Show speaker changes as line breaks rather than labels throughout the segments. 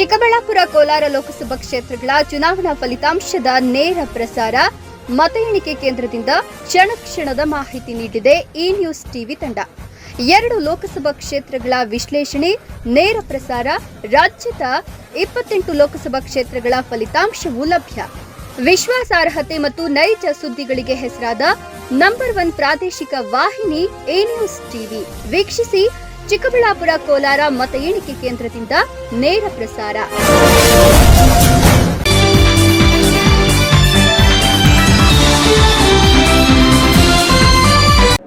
ಚಿಕ್ಕಬಳ್ಳಾಪುರ ಕೋಲಾರ ಲೋಕಸಭಾ ಕ್ಷೇತ್ರಗಳ ಚುನಾವಣಾ ಫಲಿತಾಂಶದ ನೇರ ಪ್ರಸಾರ ಮತ ಎಣಿಕೆ ಕೇಂದ್ರದಿಂದ ಕ್ಷಣ ಕ್ಷಣದ ಮಾಹಿತಿ ನೀಡಿದೆ ಇ ನ್ಯೂಸ್ ಟಿವಿ ತಂಡ. ಎರಡು ಲೋಕಸಭಾ ಕ್ಷೇತ್ರಗಳ ವಿಶ್ಲೇಷಣೆ, ನೇರ ಪ್ರಸಾರ, ರಾಜ್ಯದ ಇಪ್ಪತ್ತೆಂಟು ಲೋಕಸಭಾ ಕ್ಷೇತ್ರಗಳ ಫಲಿತಾಂಶವೂ ಲಭ್ಯ. ವಿಶ್ವಾಸಾರ್ಹತೆ ಮತ್ತು ನೈಜ ಸುದ್ದಿಗಳಿಗೆ ಹೆಸರಾದ ನಂಬರ್ ಒನ್ ಪ್ರಾದೇಶಿಕ ವಾಹಿನಿ ಎ ನ್ಯೂಸ್ ಟಿವಿ. ವೀಕ್ಷಿಸಿ ಚಿಕ್ಕಬಳ್ಳಾಪುರ ಕೋಲಾರ ಮತ ಎಣಿಕೆ ಕೇಂದ್ರದಿಂದ ನೇರ ಪ್ರಸಾರ.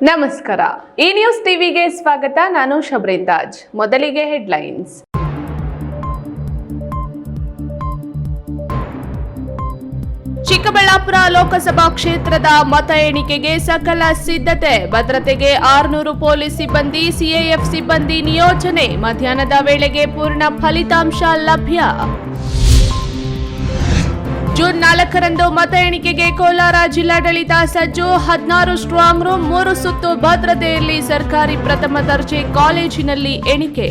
ನಮಸ್ಕಾರ. ಈ ನ್ಯೂಸ್ ಟಿವಿಗೆ ಸ್ವಾಗತ. ನಾನು ಶಬ್ರಿಂದಾಜ್. ಮೊದಲಿಗೆ ಹೆಡ್ಲೈನ್ಸ್. ಚಿಕ್ಕಬಳ್ಳಾಪುರ ಲೋಕಸಭಾ ಕ್ಷೇತ್ರದ ಮತ ಎಣಿಕೆಗೆ ಸಕಲ ಸಿದ್ಧತೆ. ಭದ್ರತೆಗೆ ಆರುನೂರು ಪೊಲೀಸ್ ಸಿಬ್ಬಂದಿ, ಸಿಎಎಫ್ ಸಿಬ್ಬಂದಿ ನಿಯೋಜನೆ. ಮಧ್ಯಾಹ್ನದ ವೇಳೆಗೆ ಪೂರ್ಣ ಫಲಿತಾಂಶ ಲಭ್ಯ. ಜೂನ್ ನಾಲ್ಕರಂದು ಮತ ಎಣಿಕೆಗೆ ಕೋಲಾರ ಜಿಲ್ಲಾಡಳಿತ ಸಜ್ಜು. ಹದಿನಾರು ಸ್ಟ್ರಾಂಗ್ ರೂಮ್, ಮೂರು ಸುತ್ತು ಭದ್ರತೆಯಲ್ಲಿ ಸರ್ಕಾರಿ ಪ್ರಥಮ ದರ್ಜೆ ಕಾಲೇಜಿನಲ್ಲಿ ಎಣಿಕೆ.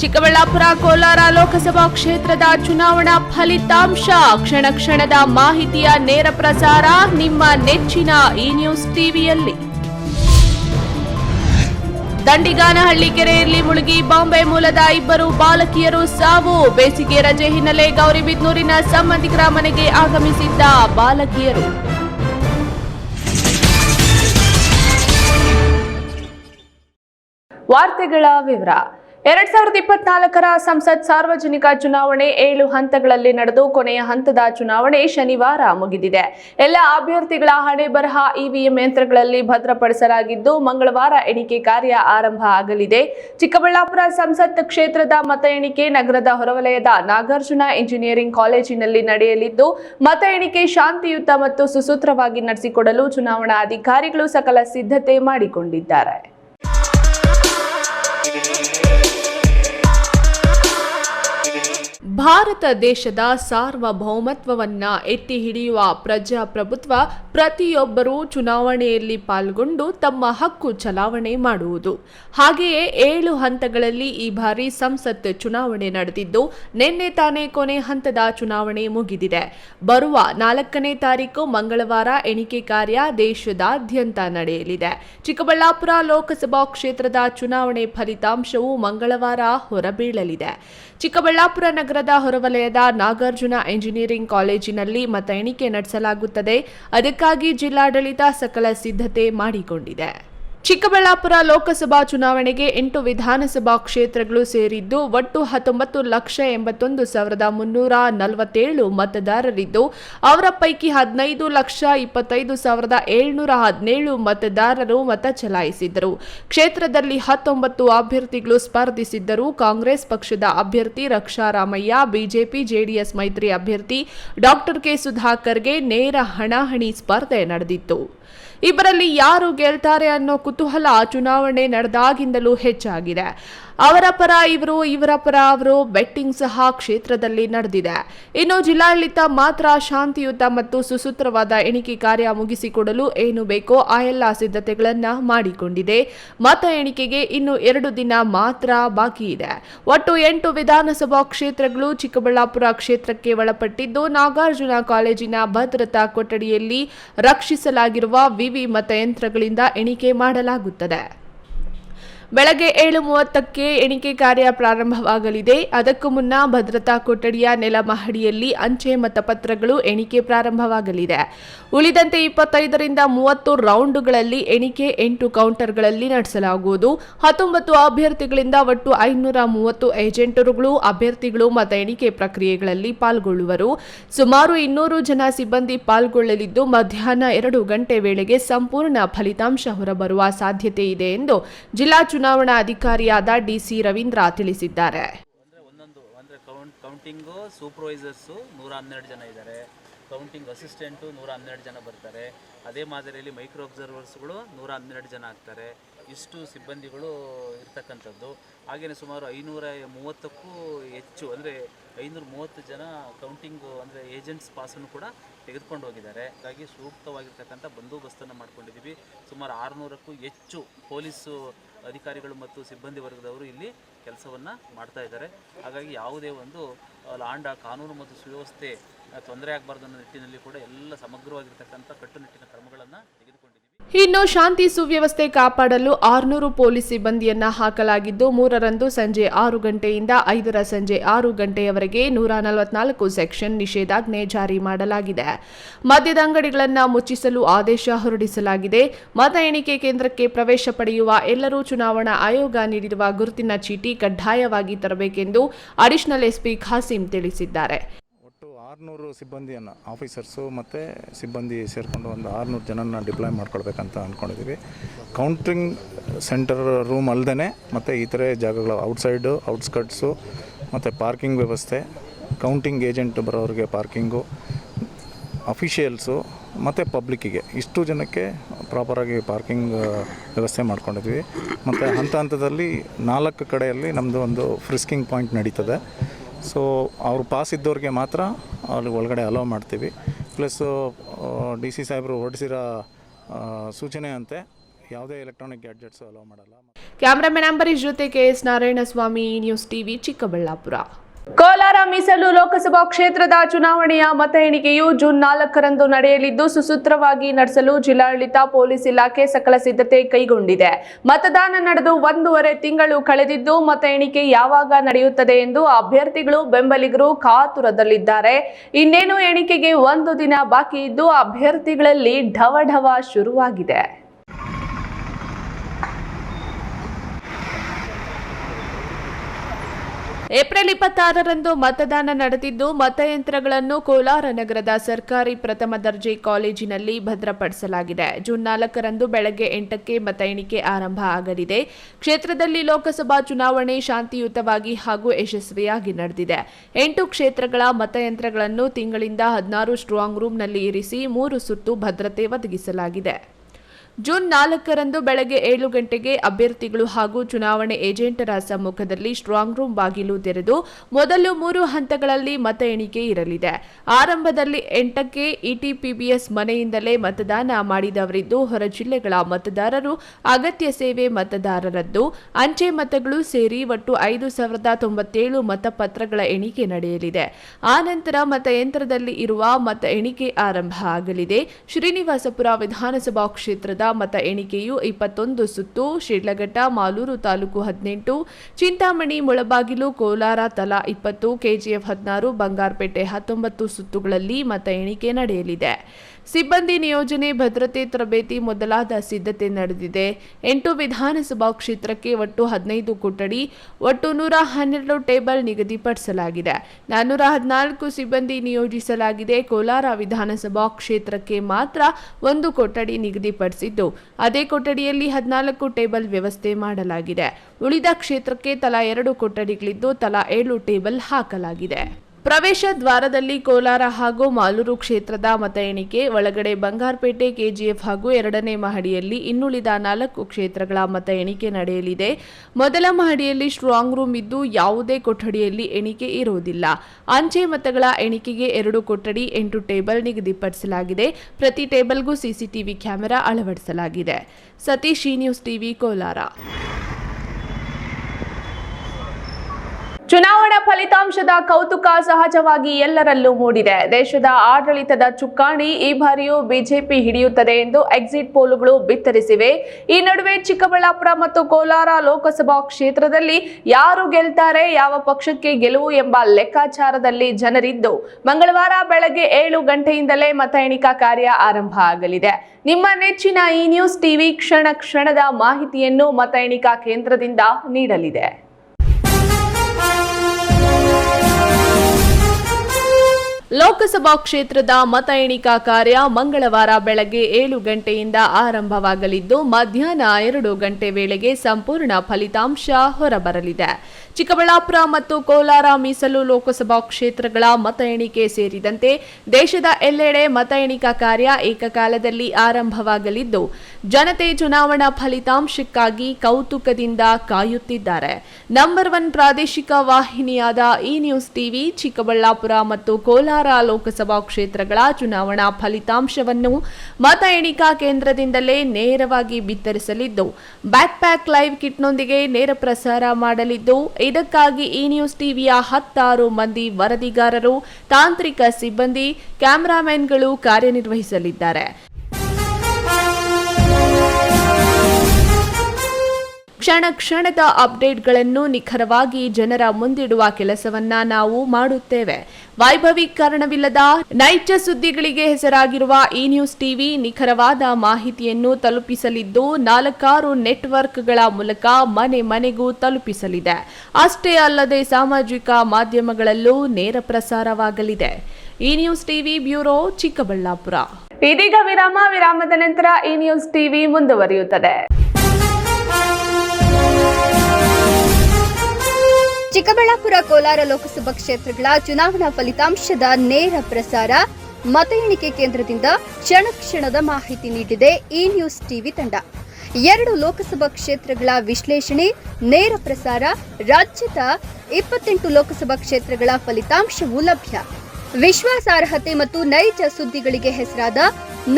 ಚಿಕ್ಕಬಳ್ಳಾಪುರ, ಕೋಲಾರ ಲೋಕಸಭಾ ಕ್ಷೇತ್ರದ ಚುನಾವಣಾ ಫಲಿತಾಂಶ. ಕ್ಷಣ ಕ್ಷಣದ ಮಾಹಿತಿಯ ನೇರ ಪ್ರಸಾರ ನಿಮ್ಮ ನೆಚ್ಚಿನ ಈ ನ್ಯೂಸ್ ಟಿವಿಯಲ್ಲಿ. ದಂಡಿಗಾನಹಳ್ಳಿ ಕೆರೆಯಲ್ಲಿ ಮುಳುಗಿ ಬಾಂಬೆ ಮೂಲದ ಇಬ್ಬರು ಬಾಲಕಿಯರು ಸಾವು. ಬೇಸಿಗೆ ರಜೆ ಹಿನ್ನೆಲೆ ಗೌರಿಬಿದ್ನೂರಿನ ಸಂಬಂಧಿಕರ ಮನೆಗೆ ಆಗಮಿಸಿದ್ದ ಬಾಲಕಿಯರು. ವಾರ್ತೆಗಳ ವಿವರ. ಎರಡ್ ಸಾವಿರದ ಇಪ್ಪತ್ನಾಲ್ಕರ ಸಂಸತ್ ಸಾರ್ವಜನಿಕ ಚುನಾವಣೆ ಏಳು ಹಂತಗಳಲ್ಲಿ ನಡೆದು ಕೊನೆಯ ಹಂತದ ಚುನಾವಣೆ ಶನಿವಾರ ಮುಗಿದಿದೆ. ಎಲ್ಲ ಅಭ್ಯರ್ಥಿಗಳ ಹಣೆ ಬರಹ ಇವಿಎಂ ಯಂತ್ರಗಳಲ್ಲಿ ಭದ್ರಪಡಿಸಲಾಗಿದ್ದು, ಮಂಗಳವಾರ ಎಣಿಕೆ ಕಾರ್ಯ ಆರಂಭ ಆಗಲಿದೆ. ಚಿಕ್ಕಬಳ್ಳಾಪುರ ಸಂಸತ್ ಕ್ಷೇತ್ರದ ಮತ ಎಣಿಕೆ ನಗರದ ಹೊರವಲಯದ ನಾಗಾರ್ಜುನ ಇಂಜಿನಿಯರಿಂಗ್ ಕಾಲೇಜಿನಲ್ಲಿ ನಡೆಯಲಿದ್ದು, ಮತ ಎಣಿಕೆ ಶಾಂತಿಯುತ ಮತ್ತು ಸುಸೂತ್ರವಾಗಿ ನಡೆಸಿಕೊಡಲು ಚುನಾವಣಾ ಅಧಿಕಾರಿಗಳು ಸಕಲ ಸಿದ್ಧತೆ ಮಾಡಿಕೊಂಡಿದ್ದಾರೆ. ಭಾರತ ದೇಶದ ಸಾರ್ವಭೌಮತ್ವವನ್ನು ಎತ್ತಿ ಹಿಡಿಯುವ ಪ್ರಜಾಪ್ರಭುತ್ವ ಪ್ರತಿಯೊಬ್ಬರೂ ಚುನಾವಣೆಯಲ್ಲಿ ಪಾಲ್ಗೊಂಡು ತಮ್ಮ ಹಕ್ಕು ಚಲಾವಣೆ ಮಾಡುವುದು. ಹಾಗೆಯೇ ಏಳು ಹಂತಗಳಲ್ಲಿ ಈ ಬಾರಿ ಸಂಸತ್ ಚುನಾವಣೆ ನಡೆದಿದ್ದು, ನಿನ್ನೆ ತಾನೇ ಕೊನೆ ಹಂತದ ಚುನಾವಣೆ ಮುಗಿದಿದೆ. ಬರುವ ನಾಲ್ಕನೇ ತಾರೀಕು ಮಂಗಳವಾರ ಎಣಿಕೆ ಕಾರ್ಯ ದೇಶದಾದ್ಯಂತ ನಡೆಯಲಿದೆ. ಚಿಕ್ಕಬಳ್ಳಾಪುರ ಲೋಕಸಭಾ ಕ್ಷೇತ್ರದ ಚುನಾವಣೆ ಫಲಿತಾಂಶವು ಮಂಗಳವಾರ ಹೊರಬೀಳಲಿದೆ. ಚಿಕ್ಕಬಳ್ಳಾಪುರ ನಗರದ ಹೊರವಲಯದ ನಾಗಾರ್ಜುನ ಎಂಜಿನಿಯರಿಂಗ್ ಕಾಲೇಜಿನಲ್ಲಿ ಮತ ಎಣಿಕೆ ನಡೆಸಲಾಗುತ್ತದೆ. ಅದಕ್ಕಾಗಿ ಜಿಲ್ಲಾಡಳಿತ ಸಕಲ ಸಿದ್ಧತೆ ಮಾಡಿಕೊಂಡಿದೆ. ಚಿಕ್ಕಬಳ್ಳಾಪುರ ಲೋಕಸಭಾ ಚುನಾವಣೆಗೆ ಎಂಟು ವಿಧಾನಸಭಾ ಕ್ಷೇತ್ರಗಳು ಸೇರಿದ್ದು ಒಟ್ಟು ಹತ್ತೊಂಬತ್ತು ಲಕ್ಷ ಎಂಬತ್ತೊಂದು ಸಾವಿರದ ಮುನ್ನೂರ ನಲವತ್ತೇಳು ಮತದಾರರಿದ್ದು, ಅವರ ಪೈಕಿ ಹದಿನೈದು ಲಕ್ಷ ಇಪ್ಪತ್ತೈದು ಸಾವಿರದ ಏಳ್ನೂರ ಹದಿನೇಳು ಮತದಾರರು ಮತ ಚಲಾಯಿಸಿದ್ದರು. ಕ್ಷೇತ್ರದಲ್ಲಿ ಹತ್ತೊಂಬತ್ತು ಅಭ್ಯರ್ಥಿಗಳು ಸ್ಪರ್ಧಿಸಿದ್ದರು. ಕಾಂಗ್ರೆಸ್ ಪಕ್ಷದ ಅಭ್ಯರ್ಥಿ ರಕ್ಷಾರಾಮಯ್ಯ, ಬಿಜೆಪಿ, ಜೆಡಿಎಸ್ ಮೈತ್ರಿ ಅಭ್ಯರ್ಥಿ ಡಾಕ್ಟರ್ ಕೆ ಸುಧಾಕರ್ಗೆ ನೇರ ಹಣಾಹಣಿ ಸ್ಪರ್ಧೆ ನಡೆದಿತ್ತು. ಇಬ್ಬರಲ್ಲಿ ಯಾರು ಗೆಲ್ತಾರೆ ಅನ್ನೋ ಕುತೂಹಲ ಚುನಾವಣೆ ನಡೆದಾಗಿಂದಲೂ ಹೆಚ್ಚಾಗಿದೆ. ಅವರ ಪರ ಇವರು, ಇವರ ಪರ ಅವರು ಬೆಟ್ಟಿಂಗ್ ಸಹ ಕ್ಷೇತ್ರದಲ್ಲಿ ನಡೆದಿದೆ. ಇನ್ನು ಜಿಲ್ಲಾಡಳಿತ ಮಾತ್ರ ಶಾಂತಿಯುತ ಮತ್ತು ಸುಸೂತ್ರವಾದ ಎಣಿಕೆ ಕಾರ್ಯ ಮುಗಿಸಿಕೊಡಲು ಏನು ಬೇಕೋ ಆ ಎಲ್ಲ ಸಿದ್ಧತೆಗಳನ್ನು ಮಾಡಿಕೊಂಡಿದೆ. ಮತ ಎಣಿಕೆಗೆ ಇನ್ನು ಎರಡು ದಿನ ಮಾತ್ರ ಬಾಕಿ ಇದೆ. ಒಟ್ಟು ಎಂಟು ವಿಧಾನಸಭಾ ಕ್ಷೇತ್ರಗಳು ಚಿಕ್ಕಬಳ್ಳಾಪುರ ಕ್ಷೇತ್ರಕ್ಕೆ ಒಳಪಟ್ಟಿದ್ದು, ನಾಗಾರ್ಜುನ ಕಾಲೇಜಿನ ಭದ್ರತಾ ಕೊಠಡಿಯಲ್ಲಿ ರಕ್ಷಿಸಲಾಗಿರುವ ವಿವಿ ಮತಯಂತ್ರಗಳಿಂದ ಎಣಿಕೆ ಮಾಡಲಾಗುತ್ತದೆ. ಬೆಳಗ್ಗೆ ಏಳು ಮೂವತ್ತಕ್ಕೆ ಎಣಿಕೆ ಕಾರ್ಯ ಪ್ರಾರಂಭವಾಗಲಿದೆ. ಅದಕ್ಕೂ ಮುನ್ನ ಭದ್ರತಾ ಕೊಠಡಿಯ ನೆಲಮಹಡಿಯಲ್ಲಿ ಅಂಚೆ ಮತಪತ್ರಗಳು ಎಣಿಕೆ ಪ್ರಾರಂಭವಾಗಲಿದೆ. ಉಳಿದಂತೆ ಇಪ್ಪತ್ತೈದರಿಂದ ಮೂವತ್ತು ರೌಂಡ್ಗಳಲ್ಲಿ ಎಣಿಕೆ ಎಂಟು ಕೌಂಟರ್ಗಳಲ್ಲಿ ನಡೆಸಲಾಗುವುದು. ಹತ್ತೊಂಬತ್ತು ಅಭ್ಯರ್ಥಿಗಳಿಂದ ಒಟ್ಟು ಐನೂರ ಮೂವತ್ತು ಏಜೆಂಟರುಗಳು, ಅಭ್ಯರ್ಥಿಗಳು ಮತ ಎಣಿಕೆ ಪ್ರಕ್ರಿಯೆಗಳಲ್ಲಿ ಪಾಲ್ಗೊಳ್ಳುವರು. ಸುಮಾರು ಇನ್ನೂರು ಜನ ಸಿಬ್ಬಂದಿ ಪಾಲ್ಗೊಳ್ಳಲಿದ್ದು ಮಧ್ಯಾಹ್ನ ಎರಡು ಗಂಟೆ ವೇಳೆಗೆ ಸಂಪೂರ್ಣ ಫಲಿತಾಂಶ ಹೊರಬರುವ ಸಾಧ್ಯತೆ ಇದೆ ಎಂದು ಜಿಲ್ಲಾ ಅಧಿಕಾರಿಯಾದ ಡಿಸಿ ರವೀಂದ್ರ ತಿಳಿಸಿದ್ದಾರೆ.
ಕೌಂಟಿಂಗು ಸೂಪರ್ವೈಸರ್ಸು ನೂರ ಹನ್ನೆರಡು ಜನ ಇದ್ದಾರೆ. ಕೌಂಟಿಂಗ್ ಅಸಿಸ್ಟೆಂಟು ನೂರ ಹನ್ನೆರಡು ಜನ ಬರ್ತಾರೆ. ಅದೇ ಮಾದರಿಯಲ್ಲಿ ಮೈಕ್ರೋ ಅಬ್ಸರ್ವರ್ಸ್ಗಳು ನೂರ ಹನ್ನೆರಡು ಜನ ಆಗ್ತಾರೆ. ಇಷ್ಟು ಸಿಬ್ಬಂದಿಗಳು ಇರ್ತಕ್ಕಂಥದ್ದು. ಹಾಗೆಯೇ ಸುಮಾರು ಐನೂರ ಮೂವತ್ತಕ್ಕೂ ಹೆಚ್ಚು, ಅಂದರೆ ಐನೂರ ಮೂವತ್ತು ಜನ ಕೌಂಟಿಂಗು ಅಂದರೆ ಏಜೆಂಟ್ಸ್ ಪಾಸನ್ನು ಕೂಡ ತೆಗೆದುಕೊಂಡು ಹೋಗಿದ್ದಾರೆ. ಹಾಗಾಗಿ ಸೂಕ್ತವಾಗಿರ್ತಕ್ಕಂಥ ಬಂದೋಬಸ್ತನ್ನು ಮಾಡ್ಕೊಂಡಿದ್ದೀವಿ. ಸುಮಾರು ಆರುನೂರಕ್ಕೂ ಹೆಚ್ಚು ಪೊಲೀಸು ಅಧಿಕಾರಿಗಳು ಮತ್ತು ಸಿಬ್ಬಂದಿ ವರ್ಗದವರು ಇಲ್ಲಿ ಕೆಲಸವನ್ನು ಮಾಡ್ತಾ ಇದ್ದಾರೆ. ಹಾಗಾಗಿ ಯಾವುದೇ ಒಂದು ಲಾಂಡ ಕಾನೂನು ಮತ್ತು ಸುವ್ಯವಸ್ಥೆ ತೊಂದರೆ ಆಗಬಾರ್ದು ಅನ್ನೋ ನಿಟ್ಟಿನಲ್ಲಿ ಕೂಡ ಎಲ್ಲ ಸಮಗ್ರವಾಗಿರ್ತಕ್ಕಂಥ ಕಟ್ಟುನಿಟ್ಟಿನ ಕ್ರಮಗಳನ್ನು
ಇನ್ನು ಶಾಂತಿ ಸುವ್ಯವಸ್ಥೆ ಕಾಪಾಡಲು ಆರುನೂರು ಪೊಲೀಸ್ ಸಿಬ್ಬಂದಿಯನ್ನ ಹಾಕಲಾಗಿದ್ದು, ಮೂರರಂದು ಸಂಜೆ ಆರು ಗಂಟೆಯಿಂದ ಐದರ ಸಂಜೆ ಆರು ಗಂಟೆಯವರೆಗೆ ನೂರ ನಲವತ್ನಾಲ್ಕು ಸೆಕ್ಷನ್ ನಿಷೇಧಾಜ್ಞೆ ಜಾರಿ ಮಾಡಲಾಗಿದೆ. ಮದ್ಯದ ಅಂಗಡಿಗಳನ್ನು ಮುಚ್ಚಿಸಲು ಆದೇಶ ಹೊರಡಿಸಲಾಗಿದೆ. ಮತ ಎಣಿಕೆ ಕೇಂದ್ರಕ್ಕೆ ಪ್ರವೇಶ ಪಡೆಯುವ ಎಲ್ಲರೂ ಚುನಾವಣಾ ಆಯೋಗ ನೀಡಿರುವ ಗುರುತಿನ ಚೀಟಿ ಕಡ್ಡಾಯವಾಗಿ ತರಬೇಕೆಂದು ಅಡಿಷನಲ್ ಎಸ್ಪಿ ಖಾಸಿಂ ತಿಳಿಸಿದ್ದಾರೆ.
ಆರುನೂರು ಸಿಬ್ಬಂದಿಯನ್ನು ಆಫೀಸರ್ಸು ಮತ್ತು ಸಿಬ್ಬಂದಿ ಸೇರಿಕೊಂಡು ಒಂದು ಆರುನೂರು ಜನನ ಡಿಪ್ಲಾಯ್ ಮಾಡ್ಕೊಳ್ಬೇಕಂತ ಅಂದ್ಕೊಂಡಿದ್ದೀವಿ ಕೌಂಟ್ರಿಂಗ್ ಸೆಂಟರ್ ರೂಮ್ ಅಲ್ಲದೇ ಮತ್ತು ಇತರೆ ಜಾಗಗಳು ಔಟ್ಸೈಡು ಔಟ್ಸ್ಕಟ್ಸು ಮತ್ತು ಪಾರ್ಕಿಂಗ್ ವ್ಯವಸ್ಥೆ ಕೌಂಟಿಂಗ್ ಏಜೆಂಟ್ ಬರೋರಿಗೆ ಪಾರ್ಕಿಂಗು ಅಫಿಷಿಯಲ್ಸು ಮತ್ತು ಪಬ್ಲಿಕ್ಕಿಗೆ ಇಷ್ಟು ಜನಕ್ಕೆ ಪ್ರಾಪರಾಗಿ ಪಾರ್ಕಿಂಗ್ ವ್ಯವಸ್ಥೆ ಮಾಡ್ಕೊಂಡಿದ್ವಿ. ಮತ್ತು ಹಂತ ಹಂತದಲ್ಲಿ ನಾಲ್ಕು ಕಡೆಯಲ್ಲಿ ನಮ್ಮದು ಒಂದು ಫ್ರಿಸ್ಕಿಂಗ್ ಪಾಯಿಂಟ್ ನಡೀತದೆ. ಸೊ ಅವರು ಪಾಸ್ ಇದ್ದವ್ರಿಗೆ ಮಾತ್ರ ಅಲ್ಲಿ ಒಳಗಡೆ ಅಲೋ ಮಾಡ್ತೀವಿ. ಪ್ಲಸ್ಸು ಡಿ ಸಿ ಸಾಹೇಬರು ಹೊರಡಿಸಿರೋ ಸೂಚನೆ ಅಂತೆ, ಯಾವುದೇ ಎಲೆಕ್ಟ್ರಾನಿಕ್ ಗ್ಯಾಡ್ಜೆಟ್ಸು ಅಲೋ ಮಾಡಲ್ಲ.
ಕ್ಯಾಮ್ರಾಮನ್ ಅಂಬರೀಶ್ ಜೊತೆ K KS Narayanaswamy news TV Chikkaballapur. Kolar ಮೀಸಲು ಲೋಕಸಭಾ ಕ್ಷೇತ್ರದ ಚುನಾವಣೆಯ ಮತ ಎಣಿಕೆಯು ಜೂನ್ ನಾಲ್ಕರಂದು ನಡೆಯಲಿದ್ದು, ಸುಸೂತ್ರವಾಗಿ ನಡೆಸಲು ಜಿಲ್ಲಾಡಳಿತ ಪೊಲೀಸ್ ಇಲಾಖೆ ಸಕಲ ಸಿದ್ಧತೆ ಕೈಗೊಂಡಿದೆ. ಮತದಾನ ನಡೆದು ಒಂದೂವರೆ ತಿಂಗಳು ಕಳೆದಿದ್ದು, ಮತ ಎಣಿಕೆ ಯಾವಾಗ ನಡೆಯುತ್ತದೆ ಎಂದು ಅಭ್ಯರ್ಥಿಗಳು ಬೆಂಬಲಿಗರು ಕಾತುರದಲ್ಲಿದ್ದಾರೆ. ಇನ್ನೇನು ಎಣಿಕೆಗೆ ಒಂದು ದಿನ ಬಾಕಿ ಇದ್ದು, ಅಭ್ಯರ್ಥಿಗಳಲ್ಲಿ ಢವಢವ ಶುರುವಾಗಿದೆ. ಏಪ್ರಿಲ್ ಇಪ್ಪತ್ತಾರರಂದು ಮತದಾನ ನಡೆದಿದ್ದು ಮತಯಂತ್ರಗಳನ್ನು ಕೋಲಾರ ನಗರದ ಸರ್ಕಾರಿ ಪ್ರಥಮ ದರ್ಜೆ ಕಾಲೇಜಿನಲ್ಲಿ ಭದ್ರಪಡಿಸಲಾಗಿದೆ. ಜೂನ್ ನಾಲ್ಕರಂದು ಬೆಳಗ್ಗೆ ಎಂಟಕ್ಕೆ ಮತ ಎಣಿಕೆ ಆರಂಭ ಆಗಲಿದೆ. ಕ್ಷೇತ್ರದಲ್ಲಿ ಲೋಕಸಭಾ ಚುನಾವಣೆ ಶಾಂತಿಯುತವಾಗಿ ಹಾಗೂ ಯಶಸ್ವಿಯಾಗಿ ನಡೆದಿದೆ. ಎಂಟು ಕ್ಷೇತ್ರಗಳ ಮತಯಂತ್ರಗಳನ್ನು ತಿಂಗಳಿಂದ ಹದಿನಾರು ಸ್ಟ್ರಾಂಗ್ ರೂಮ್ನಲ್ಲಿ ಇರಿಸಿ ಮೂರು ಸುತ್ತು ಭದ್ರತೆ ಒದಗಿಸಲಾಗಿದೆ. ಜೂನ್ ನಾಲ್ಕರಂದು ಬೆಳಗ್ಗೆ ಏಳು ಗಂಟೆಗೆ ಅಭ್ಯರ್ಥಿಗಳು ಹಾಗೂ ಚುನಾವಣೆ ಏಜೆಂಟರ ಸಮ್ಮುಖದಲ್ಲಿ ಸ್ಟ್ರಾಂಗ್ ರೂಮ್ ಬಾಗಿಲು ತೆರೆದು ಮೊದಲು ಮೂರು ಹಂತಗಳಲ್ಲಿ ಮತ ಎಣಿಕೆ ಇರಲಿದೆ. ಆರಂಭದಲ್ಲಿ ಎಂಟಕ್ಕೆ ಇಟಿಪಿಬಿಎಸ್ ಮನೆಯಿಂದಲೇ ಮತದಾನ ಮಾಡಿದವರಿದ್ದು ಹೊರ ಜಿಲ್ಲೆಗಳ ಮತದಾರರು ಅಗತ್ಯ ಸೇವೆ ಮತದಾರರದ್ದು. ಅಂಚೆ ಮತಗಳು ಸೇರಿ ಒಟ್ಟು ಐದು ಸಾವಿರದ ತೊಂಬತ್ತೇಳು ಮತಪತ್ರಗಳ ಎಣಿಕೆ ನಡೆಯಲಿದೆ. ಆನಂತರ ಮತಯಂತ್ರದಲ್ಲಿ ಇರುವ ಮತ ಎಣಿಕೆ ಆರಂಭ ಆಗಲಿದೆ. ಶ್ರೀನಿವಾಸಪುರ ವಿಧಾನಸಭಾ ಕ್ಷೇತ್ರದ ಮತ ಎಣಿಕೆಯು ಇಪ್ಪತ್ತೊಂದು ಸುತ್ತು, ಶಿಡ್ಲಘಟ್ಟ, ಮಾಲೂರು ತಾಲೂಕು ಹದಿನೆಂಟು, ಚಿಂತಾಮಣಿ, ಮುಳಬಾಗಿಲು, ಕೋಲಾರ ತಲಾ ಇಪ್ಪತ್ತು, ಕೆಜಿಎಫ್ ಹದಿನಾರು, ಬಂಗಾರಪೇಟೆ ಹತ್ತೊಂಬತ್ತು ಸುತ್ತುಗಳಲ್ಲಿ ಮತ ಎಣಿಕೆ ನಡೆಯಲಿದೆ. ಸಿಬ್ಬಂದಿ ನಿಯೋಜನೆ, ಭದ್ರತೆ, ತರಬೇತಿ ಮೊದಲಾದ ಸಿದ್ಧತೆ ನಡೆದಿದೆ. ಎಂಟು ವಿಧಾನಸಭಾ ಕ್ಷೇತ್ರಕ್ಕೆ ಒಟ್ಟು ಹದಿನೈದು ಕೊಠಡಿ, ಒಟ್ಟು ನೂರ ಹನ್ನೆರಡು ಟೇಬಲ್ ನಿಗದಿಪಡಿಸಲಾಗಿದೆ. ನಾನ್ನೂರ ಹದಿನಾಲ್ಕು ಸಿಬ್ಬಂದಿ ನಿಯೋಜಿಸಲಾಗಿದೆ. ಕೋಲಾರ ವಿಧಾನಸಭಾ ಕ್ಷೇತ್ರಕ್ಕೆ ಮಾತ್ರ ಒಂದು ಕೊಠಡಿ ನಿಗದಿಪಡಿಸಿದ್ದು, ಅದೇ ಕೊಠಡಿಯಲ್ಲಿ ಹದಿನಾಲ್ಕು ಟೇಬಲ್ ವ್ಯವಸ್ಥೆ ಮಾಡಲಾಗಿದೆ. ಉಳಿದ ಕ್ಷೇತ್ರಕ್ಕೆ ತಲಾ ಎರಡು ಕೊಠಡಿಗಳಿದ್ದು, ತಲಾ ಏಳು ಟೇಬಲ್ ಹಾಕಲಾಗಿದೆ. ಪ್ರವೇಶ ದ್ವಾರದಲ್ಲಿ ಕೋಲಾರ ಹಾಗೂ ಮಾಲೂರು ಕ್ಷೇತ್ರದ ಮತ ಎಣಿಕೆ, ಒಳಗಡೆ ಬಂಗಾರಪೇಟೆ, ಕೆಜಿಎಫ್ ಹಾಗೂ ಎರಡನೇ ಮಹಡಿಯಲ್ಲಿ ಇನ್ನುಳಿದ ನಾಲ್ಕು ಕ್ಷೇತ್ರಗಳ ಮತ ಎಣಿಕೆ ನಡೆಯಲಿದೆ. ಮೊದಲ ಮಹಡಿಯಲ್ಲಿ ಸ್ಟ್ರಾಂಗ್ ರೂಮ್ ಇದ್ದು ಯಾವುದೇ ಕೊಠಡಿಯಲ್ಲಿ ಎಣಿಕೆ ಇರುವುದಿಲ್ಲ. ಅಂಚೆ ಮತಗಳ ಎಣಿಕೆಗೆ ಎರಡು ಕೊಠಡಿ, ಎಂಟು ಟೇಬಲ್ ನಿಗದಿಪಡಿಸಲಾಗಿದೆ. ಪ್ರತಿ ಟೇಬಲ್ಗೂ ಸಿಸಿಟಿವಿ ಕ್ಯಾಮೆರಾ ಅಳವಡಿಸಲಾಗಿದೆ. ಸತೀಶ್ ಈ ನ್ಯೂಸ್ ಟಿವಿ, ಕೋಲಾರ. ಚುನಾವಣಾ ಫಲಿತಾಂಶದ ಕೌತುಕ ಸಹಜವಾಗಿ ಎಲ್ಲರಲ್ಲೂ ಮೂಡಿದೆ. ದೇಶದ ಆಡಳಿತದ ಚುಕ್ಕಾಣಿ ಈ ಬಾರಿಯೂ ಬಿಜೆಪಿ ಹಿಡಿಯುತ್ತದೆ ಎಂದು ಎಕ್ಸಿಟ್ ಪೋಲುಗಳು ಬಿತ್ತರಿಸಿವೆ. ಈ ನಡುವೆ ಚಿಕ್ಕಬಳ್ಳಾಪುರ ಮತ್ತು ಕೋಲಾರ ಲೋಕಸಭಾ ಕ್ಷೇತ್ರದಲ್ಲಿ ಯಾರು ಗೆಲ್ತಾರೆ, ಯಾವ ಪಕ್ಷಕ್ಕೆ ಗೆಲುವು ಎಂಬ ಲೆಕ್ಕಾಚಾರದಲ್ಲಿ ಜನರಿದ್ದು, ಮಂಗಳವಾರ ಬೆಳಗ್ಗೆ ಏಳು ಗಂಟೆಯಿಂದಲೇ ಮತ ಎಣಿಕಾ ಕಾರ್ಯ ಆರಂಭ ಆಗಲಿದೆ. ನಿಮ್ಮ ನೆಚ್ಚಿನ ಈ ನ್ಯೂಸ್ ಟಿವಿ ಕ್ಷಣ ಕ್ಷಣದ ಮಾಹಿತಿಯನ್ನು ಮತ ಎಣಿಕಾ ಕೇಂದ್ರದಿಂದ ನೀಡಲಿದೆ. ಲೋಕಸಭಾ ಕ್ಷೇತ್ರದ ಮತ ಎಣಿಕಾ ಕಾರ್ಯ ಮಂಗಳವಾರ ಬೆಳಗ್ಗೆ ಏಳು ಗಂಟೆಯಿಂದ ಆರಂಭವಾಗಲಿದ್ದು, ಮಧ್ಯಾಹ್ನ ಎರಡು ಗಂಟೆ ವೇಳೆಗೆ ಸಂಪೂರ್ಣ ಫಲಿತಾಂಶ ಹೊರಬರಲಿದೆ. ಚಿಕ್ಕಬಳ್ಳಾಪುರ ಮತ್ತು ಕೋಲಾರ ಮೀಸಲು ಲೋಕಸಭಾ ಕ್ಷೇತ್ರಗಳ ಮತ ಎಣಿಕೆ ಸೇರಿದಂತೆ ದೇಶದ ಎಲ್ಲೆಡೆ ಮತ ಎಣಿಕಾ ಕಾರ್ಯ ಏಕಕಾಲದಲ್ಲಿ ಆರಂಭವಾಗಲಿದ್ದು, ಜನತೆ ಚುನಾವಣಾ ಫಲಿತಾಂಶಕ್ಕಾಗಿ ಕೌತುಕದಿಂದ ಕಾಯುತ್ತಿದ್ದಾರೆ. ನಂಬರ್ ಒನ್ ಪ್ರಾದೇಶಿಕ ವಾಹಿನಿಯಾದ ಇ ನ್ಯೂಸ್ ಟಿವಿ ಚಿಕ್ಕಬಳ್ಳಾಪುರ ಮತ್ತು ಕೋಲಾರ ಲೋಕಸಭಾ ಕ್ಷೇತ್ರಗಳ ಚುನಾವಣಾ ಫಲಿತಾಂಶವನ್ನು ಮತ ಎಣಿಕಾ ಕೇಂದ್ರದಿಂದಲೇ ನೇರವಾಗಿ ಬಿತ್ತರಿಸಲಿದ್ದು ಬ್ಯಾಕ್ ಪ್ಯಾಕ್ ಲೈವ್ ಕಿಟ್ನೊಂದಿಗೆ ನೇರ ಪ್ರಸಾರ ಮಾಡಲಿದ್ದು ಇದಕ್ಕಾಗಿ ಈ ನ್ಯೂಸ್ ಟಿವಿಯ ಹತ್ತಾರು ಮಂದಿ ವರದಿಗಾರರು ತಾಂತ್ರಿಕ ಸಿಬ್ಬಂದಿ ಕ್ಯಾಮೆರಾಮನ್ಗಳು ಕಾರ್ಯನಿರ್ವಹಿಸಲಿದ್ದಾರೆ. ಕ್ಷಣ ಕ್ಷಣದ ಅಪ್ಡೇಟ್ಗಳನ್ನು ನಿಖರವಾಗಿ ಜನರ ಮುಂದಿಡುವ ಕೆಲಸವನ್ನ ನಾವು ಮಾಡುತ್ತೇವೆ. ವೈಭವೀಕರಣವಿಲ್ಲದ ನೈಜ ಸುದ್ದಿಗಳಿಗೆ ಹೆಸರಾಗಿರುವ ಈ ನ್ಯೂಸ್ ಟಿವಿ ನಿಖರವಾದ ಮಾಹಿತಿಯನ್ನು ತಲುಪಿಸಲಿದ್ದು, ನಾಲ್ಕಾರು ನೆಟ್ವರ್ಕ್ಗಳ ಮೂಲಕ ಮನೆ ಮನೆಗೂ ತಲುಪಿಸಲಿದೆ. ಅಷ್ಟೇ ಅಲ್ಲದೆ ಸಾಮಾಜಿಕ ಮಾಧ್ಯಮಗಳಲ್ಲೂ ನೇರ ಪ್ರಸಾರವಾಗಲಿದೆ. ಈ ನ್ಯೂಸ್ ಟಿವಿ ಬ್ಯೂರೋ ಚಿಕ್ಕಬಳ್ಳಾಪುರ. ಇದೀಗ ವಿರಾಮ, ವಿರಾಮದ ನಂತರ ಈ ನ್ಯೂಸ್ ಟಿವಿ ಮುಂದುವರಿಯುತ್ತದೆ.
ಚಿಕ್ಕಬಳ್ಳಾಪುರ ಕೋಲಾರ ಲೋಕಸಭಾ ಕ್ಷೇತ್ರಗಳ ಚುನಾವಣಾ ಫಲಿತಾಂಶದ ನೇರ ಪ್ರಸಾರ ಮತ ಎಣಿಕೆ ಕೇಂದ್ರದಿಂದ ಕ್ಷಣ ಕ್ಷಣದ ಮಾಹಿತಿ ನೀಡಿದೆ ಇ ನ್ಯೂಸ್ ಟಿವಿ ತಂಡ. ಎರಡು ಲೋಕಸಭಾ ಕ್ಷೇತ್ರಗಳ ವಿಶ್ಲೇಷಣೆ, ನೇರ ಪ್ರಸಾರ, ರಾಜ್ಯದ ಇಪ್ಪತ್ತೆಂಟು ಲೋಕಸಭಾ ಕ್ಷೇತ್ರಗಳ ಫಲಿತಾಂಶವೂ ಲಭ್ಯ. ವಿಶ್ವಾಸಾರ್ಹತೆ ಮತ್ತು ನೈಜ ಸುದ್ದಿಗಳಿಗೆ ಹೆಸರಾದ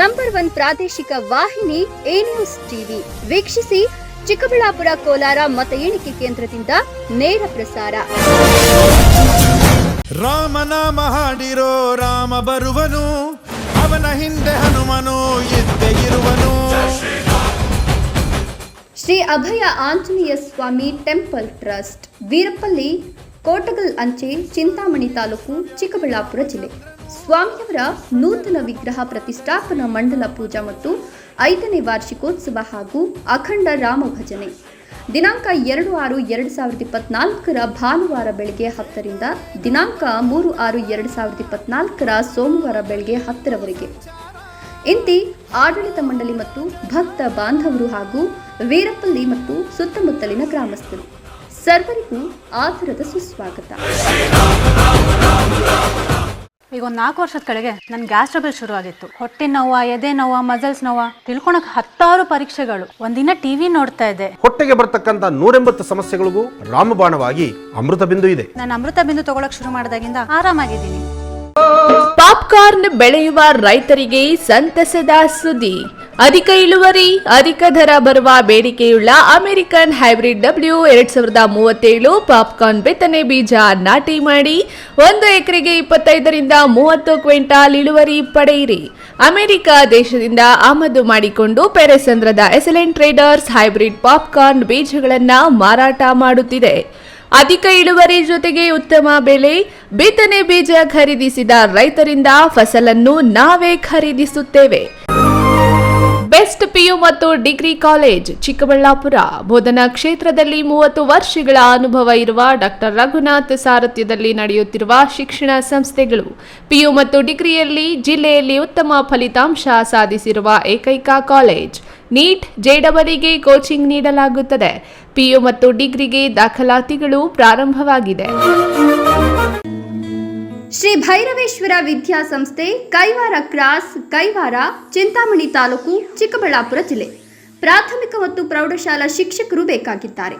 ನಂಬರ್ ಒನ್ ಪ್ರಾದೇಶಿಕ ವಾಹಿನಿ ಎ ನ್ಯೂಸ್ ಟಿವಿ. ವೀಕ್ಷಿಸಿ ಚಿಕ್ಕಬಳ್ಳಾಪುರ ಕೋಲಾರ ಮತ ಎಣಿಕೆ ಕೇಂದ್ರದಿಂದ ನೇರ ಪ್ರಸಾರ.
ರಾಮನಾಮ ಹಾಡಿರೋ ರಾಮ ಬರುವನು ಅವನ ಹಿಂದೆ ಹನುಮನು ಇದ್ದೇ ಇರುವನು.
ಶ್ರೀ ಅಭಯ ಆಂಜನೇಯ ಸ್ವಾಮಿ ಟೆಂಪಲ್ ಟ್ರಸ್ಟ್ ವೀರಪಲ್ಲಿ ಕೋಟಗಲ್ ಅಂಚೆ ಚಿಂತಾಮಣಿ ತಾಲೂಕು ಚಿಕ್ಕಬಳ್ಳಾಪುರ ಜಿಲ್ಲೆ. ಸ್ವಾಮಿಯವರ ನೂತನ ವಿಗ್ರಹ ಪ್ರತಿಷ್ಠಾಪನಾ ಮಂಡಲ ಪೂಜಾ ಮತ್ತು ಐದನೇ ವಾರ್ಷಿಕೋತ್ಸವ ಹಾಗೂ ಅಖಂಡ ರಾಮ ಭಜನೆ. ದಿನಾಂಕ ಎರಡು ಆರು ಎರಡು ಸಾವಿರದ ಇಪ್ಪತ್ನಾಲ್ಕರ ಭಾನುವಾರ ಬೆಳಗ್ಗೆ ಹತ್ತರಿಂದ ದಿನಾಂಕ ಮೂರು ಆರು ಎರಡು ಸಾವಿರದ ಇಪ್ಪತ್ನಾಲ್ಕರ ಸೋಮವಾರ ಬೆಳಗ್ಗೆ ಹತ್ತರವರೆಗೆ. ಇಂತಿ ಆಡಳಿತ ಮಂಡಳಿ ಮತ್ತು ಭಕ್ತ ಬಾಂಧವರು ಹಾಗೂ ವೀರಪಲ್ಲಿ ಮತ್ತು ಸುತ್ತಮುತ್ತಲಿನ ಗ್ರಾಮಸ್ಥರು. ಸರ್ವರಿಗೂ ಆತುರದ ಸುಸ್ವಾಗತ.
ಈಗ ಒಂದು ನಾಲ್ಕು ವರ್ಷದ ಕೆಳಗೆ ನನ್ನ ಗ್ಯಾಸ್ ಟ್ರಬಲ್ ಶುರು ಆಗಿತ್ತು. ಹೊಟ್ಟೆ ನೋವ ಎದೆ ನೋವ ಮಸಲ್ಸ್ ನೋವ. ತಿಳ್ಕೊಳಕ್ ಹತ್ತಾರು ಪರೀಕ್ಷೆಗಳು. ಒಂದಿನ ಟಿವಿ ನೋಡ್ತಾ ಇದ್ದೆ.
ಹೊಟ್ಟೆಗೆ ಬರ್ತಕ್ಕಂತ ನೂರೆಂಬತ್ತು ಸಮಸ್ಯೆಗಳಿಗೂ ರಾಮಬಾಣವಾಗಿ ಅಮೃತ ಬಿಂದು ಇದೆ.
ನಾನು ಅಮೃತ ಬಿಂದು ತಗೊಳಕ್ ಶುರು ಮಾಡಿದಾಗಿಂದ ಆರಾಮಾಗಿದ್ದೀನಿ.
ಪಾಪ್ಕಾರ್ನ್ ಬೆಳೆಯುವ ರೈತರಿಗೆ ಸಂತಸದ ಸುದ್ದಿ. ಅಧಿಕ ಇಳುವರಿ, ಅಧಿಕ ದರ ಬರುವ ಬೇಡಿಕೆಯುಳ್ಳ ಅಮೆರಿಕನ್ ಹೈಬ್ರಿಡ್ ಡಬ್ಲ್ಯೂ ಎರಡ್ ಸಾವಿರದ ಮೂವತ್ತೇಳು ಪಾಪ್ಕಾರ್ನ್ ಬಿತ್ತನೆ ಬೀಜ ನಾಟಿ ಮಾಡಿ ಒಂದು ಎಕರೆಗೆ ಇಪ್ಪತ್ತೈದರಿಂದ ಮೂವತ್ತು ಕ್ವಿಂಟಾಲ್ ಇಳುವರಿ ಪಡೆಯಿರಿ. ಅಮೆರಿಕ ದೇಶದಿಂದ ಆಮದು ಮಾಡಿಕೊಂಡು ಪೆರೆಸಂದ್ರದ ಎಸಲೆಂಟ್ ಟ್ರೇಡರ್ಸ್ ಹೈಬ್ರಿಡ್ ಪಾಪ್ಕಾರ್ನ್ ಬೀಜಗಳನ್ನು ಮಾರಾಟ ಮಾಡುತ್ತಿದೆ. ಅಧಿಕ ಇಳುವರಿ ಜೊತೆಗೆ ಉತ್ತಮ ಬೆಲೆ, ಬಿತ್ತನೆ ಬೀಜ ಖರೀದಿಸಿದ ರೈತರಿಂದ ಫಸಲನ್ನು ನಾವೇ ಖರೀದಿಸುತ್ತೇವೆ. ಬೆಸ್ಟ್ ಪಿಯು ಮತ್ತು ಡಿಗ್ರಿ ಕಾಲೇಜ್, ಚಿಕ್ಕಬಳ್ಳಾಪುರ. ಬೋಧನಾ ಕ್ಷೇತ್ರದಲ್ಲಿ ಮೂವತ್ತು ವರ್ಷಗಳ ಅನುಭವ ಇರುವ ಡಾಕ್ಟರ್ ರಘುನಾಥ್ ಸಾರಥ್ಯದಲ್ಲಿ ನಡೆಯುತ್ತಿರುವ ಶಿಕ್ಷಣ ಸಂಸ್ಥೆಗಳು, ಪಿಯು ಮತ್ತು ಡಿಗ್ರಿಯಲ್ಲಿ ಜಿಲ್ಲೆಯಲ್ಲಿ ಉತ್ತಮ ಫಲಿತಾಂಶ ಸಾಧಿಸಿರುವ ಏಕೈಕ ಕಾಲೇಜ್, ನೀಟ್, ಜೆಡಬಲಿಗೆ ಕೋಚಿಂಗ್ ನೀಡಲಾಗುತ್ತದೆ. ಪಿಯು ಮತ್ತು ಡಿಗ್ರಿಗೆ ದಾಖಲಾತಿಗಳು ಪ್ರಾರಂಭವಾಗಿದೆ.
ಶ್ರೀ ಭೈರವೇಶ್ವರ ವಿದ್ಯಾಸಂಸ್ಥೆ ಕೈವಾರ ಕ್ರಾಸ್, ಕೈವಾರ, ಚಿಂತಾಮಣಿ ತಾಲೂಕು, ಚಿಕ್ಕಬಳ್ಳಾಪುರ ಜಿಲ್ಲೆ. ಪ್ರಾಥಮಿಕ ಮತ್ತು ಪ್ರೌಢಶಾಲಾ ಶಿಕ್ಷಕರು ಬೇಕಾಗಿದ್ದಾರೆ.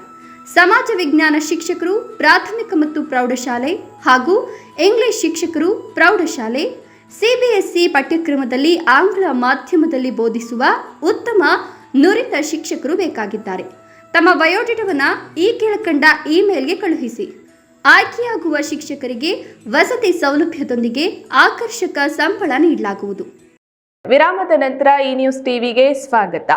ಸಮಾಜ ವಿಜ್ಞಾನ ಶಿಕ್ಷಕರು, ಪ್ರಾಥಮಿಕ ಮತ್ತು ಪ್ರೌಢಶಾಲೆ ಹಾಗೂ ಇಂಗ್ಲಿಷ್ ಶಿಕ್ಷಕರು, ಪ್ರೌಢಶಾಲೆ ಸಿಬಿಎಸ್ಇ ಪಠ್ಯಕ್ರಮದಲ್ಲಿ ಆಂಗ್ಲ ಮಾಧ್ಯಮದಲ್ಲಿ ಬೋಧಿಸುವ ಉತ್ತಮ ನುರಿತ ಶಿಕ್ಷಕರು ಬೇಕಾಗಿದ್ದಾರೆ. ತಮ್ಮ ಬಯೋಡೇಟಾವನ್ನು ಈ ಕೆಳಕಂಡ ಇಮೇಲ್ಗೆ ಕಳುಹಿಸಿ. ಆಯ್ಕೆಯಾಗುವ ಶಿಕ್ಷಕರಿಗೆ ವಸತಿ ಸೌಲಭ್ಯದೊಂದಿಗೆ ಆಕರ್ಷಕ ಸಂಬಳ ನೀಡಲಾಗುವುದು.
ವಿರಾಮದ ನಂತರ ಈ ನ್ಯೂಸ್ ಟಿವಿಗೆ ಸ್ವಾಗತ.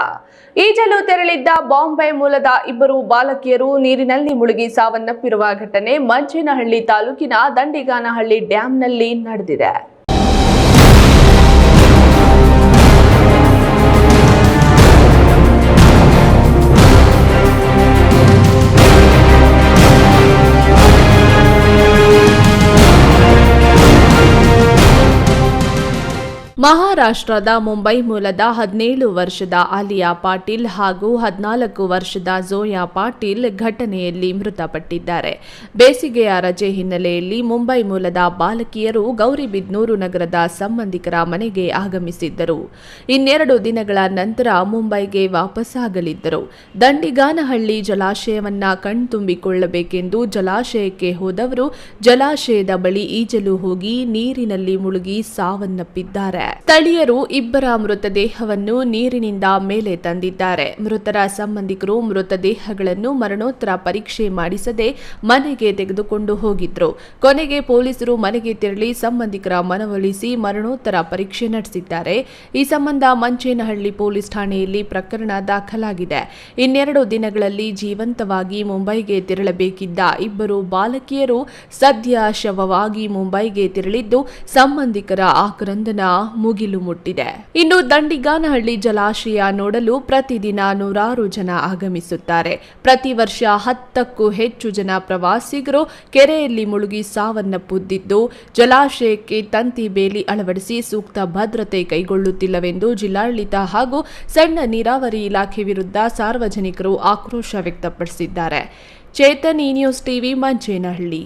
ಈಜಲು ತೆರಳಿದ್ದ ಬಾಂಬೆ ಮೂಲದ ಇಬ್ಬರು ಬಾಲಕಿಯರು ನೀರಿನಲ್ಲಿ ಮುಳುಗಿ ಸಾವನ್ನಪ್ಪಿರುವ ಘಟನೆ ಮಂಚೇನಹಳ್ಳಿ ತಾಲೂಕಿನ ದಂಡಿಗಾನಹಳ್ಳಿ ಡ್ಯಾಂನಲ್ಲಿ ನಡೆದಿದೆ. ಮಹಾರಾಷ್ಟ್ರದ ಮುಂಬೈ ಮೂಲದ ಹದಿನೇಳು ವರ್ಷದ ಆಲಿಯಾ ಪಾಟೀಲ್ ಹಾಗೂ ಹದಿನಾಲ್ಕು ವರ್ಷದ ಜೋಯಾ ಪಾಟೀಲ್ ಘಟನೆಯಲ್ಲಿ ಮೃತಪಟ್ಟಿದ್ದಾರೆ. ಬೇಸಿಗೆಯ ರಜೆ ಹಿನ್ನೆಲೆಯಲ್ಲಿ ಮುಂಬೈ ಮೂಲದ ಬಾಲಕಿಯರು ಗೌರಿಬಿದ್ನೂರು ನಗರದ ಸಂಬಂಧಿಕರ ಮನೆಗೆ ಆಗಮಿಸಿದ್ದರು. ಇನ್ನೆರಡು ದಿನಗಳ ನಂತರ ಮುಂಬೈಗೆ ವಾಪಸ್ಸಾಗಲಿದ್ದರು. ದಂಡಿಗಾನಹಳ್ಳಿ ಜಲಾಶಯವನ್ನ ಕಣ್ತುಂಬಿಕೊಳ್ಳಬೇಕೆಂದು ಜಲಾಶಯಕ್ಕೆ ಹೋದವರು ಜಲಾಶಯದ ಬಳಿ ಈಜಲು ಹೋಗಿ ನೀರಿನಲ್ಲಿ ಮುಳುಗಿ ಸಾವನ್ನಪ್ಪಿದ್ದಾರೆ. ಸ್ಥಳೀಯರು ಇಬ್ಬರ ಮೃತದೇಹವನ್ನು ನೀರಿನಿಂದ ಮೇಲೆ ತಂದಿದ್ದಾರೆ. ಮೃತರ ಸಂಬಂಧಿಕರು ಮೃತದೇಹಗಳನ್ನು ಮರಣೋತ್ತರ ಪರೀಕ್ಷೆ ಮಾಡಿಸದೆ ಮನೆಗೆ ತೆಗೆದುಕೊಂಡು ಹೋಗಿದ್ರು. ಕೊನೆಗೆ ಪೊಲೀಸರು ಮನೆಗೆ ತೆರಳಿ ಸಂಬಂಧಿಕರ ಮನವೊಲಿಸಿ ಮರಣೋತ್ತರ ಪರೀಕ್ಷೆ ನಡೆಸಿದ್ದಾರೆ. ಈ ಸಂಬಂಧ ಮಂಚೇನಹಳ್ಳಿ ಪೊಲೀಸ್ ಠಾಣೆಯಲ್ಲಿ ಪ್ರಕರಣ ದಾಖಲಾಗಿದೆ. ಇನ್ನೆರಡು ದಿನಗಳಲ್ಲಿ ಜೀವಂತವಾಗಿ ಮುಂಬೈಗೆ ತೆರಳಬೇಕಿದ್ದ ಇಬ್ಬರು ಬಾಲಕಿಯರು ಸದ್ಯ ಶವವಾಗಿ ಮುಂಬೈಗೆ ತೆರಳಿದ್ದು ಸಂಬಂಧಿಕರ ಆಕ್ರಂದನ ಮುಗಿಲು ಮುಟ್ಟಿದೆ. ಇನ್ನು ದಂಡಿಗಾನಹಳ್ಳಿ ಜಲಾಶಯ ನೋಡಲು ಪ್ರತಿದಿನ ನೂರಾರು ಜನ ಆಗಮಿಸುತ್ತಾರೆ. ಪ್ರತಿ ವರ್ಷ ಹತ್ತಕ್ಕೂ ಹೆಚ್ಚು ಜನ ಪ್ರವಾಸಿಗರು ಕೆರೆಯಲ್ಲಿ ಮುಳುಗಿ ಸಾವನ್ನಪ್ಪುತ್ತಿದ್ದು, ಜಲಾಶಯಕ್ಕೆ ತಂತಿ ಬೇಲಿ ಅಳವಡಿಸಿ ಸೂಕ್ತ ಭದ್ರತೆ ಕೈಗೊಳ್ಳುತ್ತಿಲ್ಲವೆಂದು ಜಿಲ್ಲಾಡಳಿತ ಹಾಗೂ ಸಣ್ಣ ನೀರಾವರಿ ಇಲಾಖೆ ವಿರುದ್ಧ ಸಾರ್ವಜನಿಕರು ಆಕ್ರೋಶ ವ್ಯಕ್ತಪಡಿಸಿದ್ದಾರೆ. ಚೇತನ್ ಈ ನ್ಯೂಸ್ ಟಿವಿ ಮಂಚೇನಹಳ್ಳಿ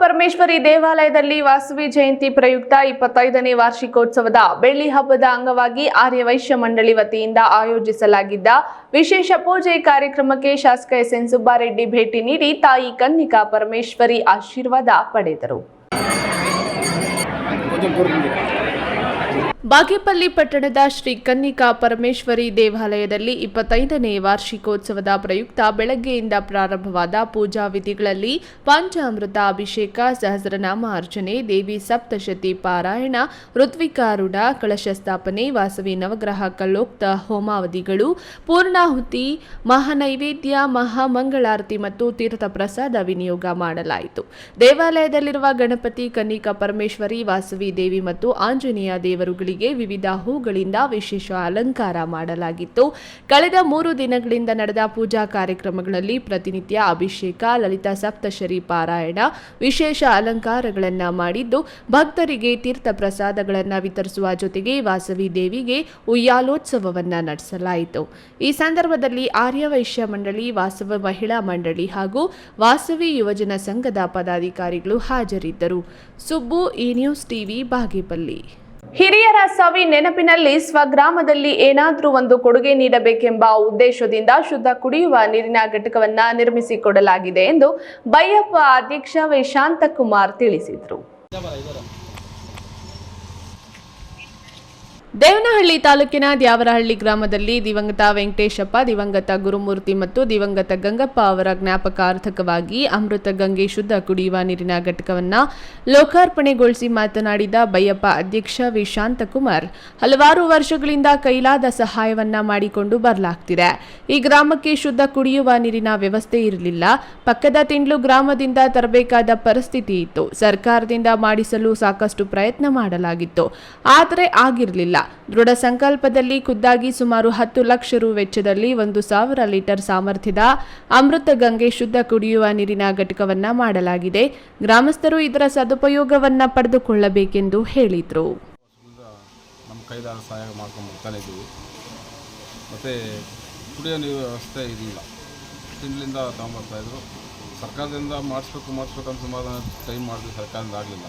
ಪರಮೇಶ್ವರಿ ದೇವಾಲಯದಲ್ಲಿ ವಾಸವಿ ಜಯಂತಿ ಪ್ರಯುಕ್ತ ಇಪ್ಪತ್ತೈದನೇ ವಾರ್ಷಿಕೋತ್ಸವದ ಬೆಳ್ಳಿ ಹಬ್ಬದ ಅಂಗವಾಗಿ ಆರ್ಯವೈಶ್ಯ ಮಂಡಳಿ ವತಿಯಿಂದ ಆಯೋಜಿಸಲಾಗಿದ್ದ ವಿಶೇಷ ಪೂಜೆ ಕಾರ್ಯಕ್ರಮಕ್ಕೆ ಶಾಸಕ ಎಸ್ ಎನ್ ಸುಬ್ಬಾರೆಡ್ಡಿ ಭೇಟಿ ನೀಡಿ ತಾಯಿ ಕನ್ನಿಕಾ ಪರಮೇಶ್ವರಿ ಆಶೀರ್ವಾದ ಪಡೆದರು. ಬಾಗೇಪಲ್ಲಿ ಪಟ್ಟಣದ ಶ್ರೀ ಕನ್ನಿಕಾ ಪರಮೇಶ್ವರಿ ದೇವಾಲಯದಲ್ಲಿ ಇಪ್ಪತ್ತೈದನೇ ವಾರ್ಷಿಕೋತ್ಸವದ ಪ್ರಯುಕ್ತ ಬೆಳಗ್ಗೆಯಿಂದ ಪ್ರಾರಂಭವಾದ ಪೂಜಾ ವಿಧಿಗಳಲ್ಲಿ ಪಂಚಾಮೃತ ಅಭಿಷೇಕ, ಸಹಸ್ರನಾಮ ಅರ್ಚನೆ, ದೇವಿ ಸಪ್ತಶತಿ ಪಾರಾಯಣ, ಋತ್ವಿಕಾರುಢ ಕಳಶ ಸ್ಥಾಪನೆ ವಾಸವಿ ನವಗ್ರಹ ಕಲ್ಲೋಕ್ತ ಹೋಮಾವಧಿಗಳು, ಪೂರ್ಣಾಹುತಿ, ಮಹಾನೈವೇದ್ಯ, ಮಹಾಮಂಗಳಾರತಿ ಮತ್ತು ತೀರ್ಥ ಪ್ರಸಾದ ವಿನಿಯೋಗ ಮಾಡಲಾಯಿತು. ದೇವಾಲಯದಲ್ಲಿರುವ ಗಣಪತಿ, ಕನ್ನಿಕಾ ಪರಮೇಶ್ವರಿ, ವಾಸವಿ ದೇವಿ ಮತ್ತು ಆಂಜನೇಯ ದೇವರುಗಳಿಗೆ ವಿವಿಧ ಹೂಗಳಿಂದ ವಿಶೇಷ ಅಲಂಕಾರ ಮಾಡಲಾಗಿತ್ತು. ಕಳೆದ ಮೂರು ದಿನಗಳಿಂದ ನಡೆದ ಪೂಜಾ ಕಾರ್ಯಕ್ರಮಗಳಲ್ಲಿ ಪ್ರತಿನಿತ್ಯ ಅಭಿಷೇಕ, ಲಲಿತಾ ಸಪ್ತಶರಿ ಪಾರಾಯಣ, ವಿಶೇಷ ಅಲಂಕಾರಗಳನ್ನು ಮಾಡಿದ್ದು, ಭಕ್ತರಿಗೆ ತೀರ್ಥ ಪ್ರಸಾದಗಳನ್ನು ವಿತರಿಸುವ ಜೊತೆಗೆ ವಾಸವಿ ದೇವಿಗೆ ಉಯ್ಯಾಲೋತ್ಸವವನ್ನು ನಡೆಸಲಾಯಿತು. ಈ ಸಂದರ್ಭದಲ್ಲಿ ಆರ್ಯವೈಶ್ಯ ಮಂಡಳಿ, ವಾಸವ ಮಹಿಳಾ ಮಂಡಳಿ ಹಾಗೂ ವಾಸವಿ ಯುವಜನ ಸಂಘದ ಪದಾಧಿಕಾರಿಗಳು ಹಾಜರಿದ್ದರು. ಸುಬ್ಬು, ಈ ನ್ಯೂಸ್ ಟಿವಿ, ಬಾಗೇಪಲ್ಲಿ. ಹಿರಿಯರ ಸವಿ ನೆನಪಿನಲ್ಲಿ ಸ್ವಗ್ರಾಮದಲ್ಲಿ ಏನಾದರೂ ಒಂದು ಕೊಡುಗೆ ನೀಡಬೇಕೆಂಬ ಉದ್ದೇಶದಿಂದ ಶುದ್ಧ ಕುಡಿಯುವ ನೀರಿನ ಘಟಕವನ್ನ ನಿರ್ಮಿಸಿಕೊಡಲಾಗಿದೆ ಎಂದು ಬೈಯಪ್ಪ ಅಧ್ಯಕ್ಷ ವೈ ಶಾಂತಕುಮಾರ್ ತಿಳಿಸಿದರು. ದೇವನಹಳ್ಳಿ ತಾಲೂಕಿನ ದ್ಯಾವರಹಳ್ಳಿ ಗ್ರಾಮದಲ್ಲಿ ದಿವಂಗತ ವೆಂಕಟೇಶಪ್ಪ, ದಿವಂಗತ ಗುರುಮೂರ್ತಿ ಮತ್ತು ದಿವಂಗತ ಗಂಗಪ್ಪ ಅವರ ಜ್ಞಾಪಕಾರ್ಥಕವಾಗಿ ಅಮೃತ ಗಂಗೆ ಶುದ್ಧ ಕುಡಿಯುವ ನೀರಿನ ಘಟಕವನ್ನು ಲೋಕಾರ್ಪಣೆಗೊಳಿಸಿ ಮಾತನಾಡಿದ ಬೈಯಪ್ಪ ಅಧ್ಯಕ್ಷ ವಿ ಶಾಂತಕುಮಾರ್ ಹಲವಾರು ವರ್ಷಗಳಿಂದ ಕೈಲಾದ ಸಹಾಯವನ್ನ ಮಾಡಿಕೊಂಡು ಬರಲಾಗ್ತಿದೆ. ಈ ಗ್ರಾಮಕ್ಕೆ ಶುದ್ಧ ಕುಡಿಯುವ ನೀರಿನ ವ್ಯವಸ್ಥೆ ಇರಲಿಲ್ಲ. ಪಕ್ಕದ ತಿಂಡ್ಲು ಗ್ರಾಮದಿಂದ ತರಬೇಕಾದ ಪರಿಸ್ಥಿತಿ ಇತ್ತು. ಸರ್ಕಾರದಿಂದ ಮಾಡಿಸಲು ಸಾಕಷ್ಟು ಪ್ರಯತ್ನ ಮಾಡಲಾಗಿತ್ತು. ಆದರೆ ಆಗಿರಲಿಲ್ಲ. ದೃಢ ಸಂಕಲ್ಪದಲ್ಲಿ ಖುದ್ದಾಗಿ ಸುಮಾರು ಹತ್ತು ಲಕ್ಷ ರು ವೆಚ್ಚದಲ್ಲಿ ಒಂದು ಸಾವಿರ ಲೀಟರ್ ಸಾಮರ್ಥ್ಯದ ಅಮೃತ ಗಂಗೆ ಶುದ್ಧ ಕುಡಿಯುವ ನೀರಿನ ಘಟಕವನ್ನ ಮಾಡಲಾಗಿದೆ. ಗ್ರಾಮಸ್ಥರು ಇದರ ಸದುಪಯೋಗವನ್ನ ಪಡೆದುಕೊಳ್ಳಬೇಕೆಂದು ಹೇಳಿದರು.
ಕುಡಿಯೋ ನೀರು ವ್ಯವಸ್ಥೆ ಇರಲಿಲ್ಲ ತಿಂಗಳಿಂದ ತಗೊಂಬರ್ತಾಯಿದ್ರು ಸರ್ಕಾರದಿಂದ ಮಾಡಿಸ್ಬೇಕು ಮಾಡಿಸ್ಬೇಕು ಅಂತ ಸುಮಾರು ಟೈಮ್ ಮಾಡಿದ್ವಿ ಸರ್ಕಾರದಿಂದ ಆಗಲಿಲ್ಲ.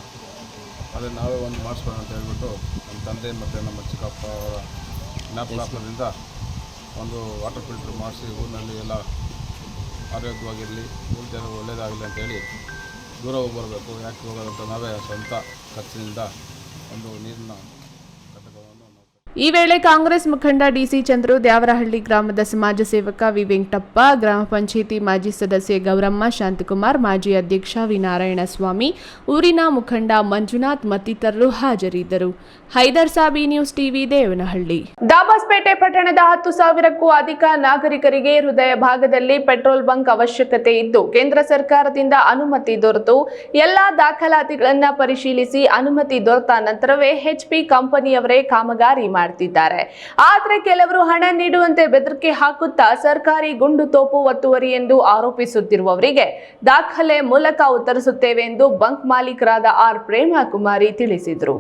ಅದೇ ನಾವೇ ಒಂದು ಮಾಡಿಸ್ಬೇಡ ಅಂತ ಹೇಳ್ಬಿಟ್ಟು ನಮ್ಮ ತಂದೆ ಮತ್ತು ನಮ್ಮ ಚಿಕ್ಕಪ್ಪ ಅವರ ಜ್ಞಾಪಕಾರ್ಥದಿಂದ ಒಂದು ವಾಟರ್ ಫಿಲ್ಟ್ರ್ ಮಾಡಿಸಿ ಊರಿನಲ್ಲಿ ಎಲ್ಲ ಆರೋಗ್ಯವಾಗಿರಲಿ, ಊರು ಜನ ಒಳ್ಳೆಯದಾಗಲಿ ಅಂತೇಳಿ ದೂರ ಹೋಗಿ ಬರಬೇಕು ಯಾಕೆ ಹೋಗೋದಂತ ನಾವೇ ಸ್ವಂತ ಖರ್ಚಿನಿಂದ ಒಂದು ನೀರಿನ ಘಟಕವನ್ನು ನಾವು
ಈ ವೇಳೆ ಕಾಂಗ್ರೆಸ್ ಮುಖಂಡ ಡಿಸಿ ಚಂದ್ರು ದ್ಯಾವರಹಳ್ಳಿ ಗ್ರಾಮದ ಸಮಾಜ ಸೇವಕ ವಿ ವೆಂಕಟಪ್ಪ, ಗ್ರಾಮ ಪಂಚಾಯಿತಿ ಮಾಜಿ ಸದಸ್ಯೆ ಗೌರಮ್ಮ, ಶಾಂತಕುಮಾರ್, ಮಾಜಿ ಅಧ್ಯಕ್ಷ ವಿ ನಾರಾಯಣಸ್ವಾಮಿ, ಊರಿನ ಮುಖಂಡ ಮಂಜುನಾಥ್ ಮತ್ತಿತರರು ಹಾಜರಿದ್ದರು. Haider Sabi news TV Devanahalli. Dabaspete ಪಟ್ಟಣದ ಹತ್ತು ಸಾವಿರಕ್ಕೂ ಅಧಿಕ ನಾಗರಿಕರಿಗೆ ಹೃದಯ ಭಾಗದಲ್ಲಿ ಪೆಟ್ರೋಲ್ ಬಂಕ್ ಅವಶ್ಯಕತೆ ಇದ್ದು, ಕೇಂದ್ರ ಸರ್ಕಾರದಿಂದ ಅನುಮತಿ ದೊರೆತು. ಎಲ್ಲಾ ದಾಖಲಾತಿಗಳನ್ನು ಪರಿಶೀಲಿಸಿ ಅನುಮತಿ ದೊರೆತ ನಂತರವೇ ಎಚ್ಪಿ ಕಂಪನಿಯವರೇ ಕಾಮಗಾರಿ ಮಾಡ್ತಿದ್ದಾರೆ. ಆದ್ರೆ ಕೆಲವರು ಹಣ ನೀಡುವಂತೆ ಬೆದರಿಕೆ ಹಾಕುತ್ತಾ ಸರ್ಕಾರಿ ಗುಂಡು ತೋಪು ಒತ್ತುವರಿ ಎಂದು ಆರೋಪಿಸುತ್ತಿರುವವರಿಗೆ ದಾಖಲೆ ಮೂಲಕ ಉತ್ತರಿಸುತ್ತೇವೆ ಎಂದು ಬಂಕ್ ಮಾಲೀಕರಾದ ಆರ್ ಪ್ರೇಮಕುಮಾರಿ ತಿಳಿಸಿದರು.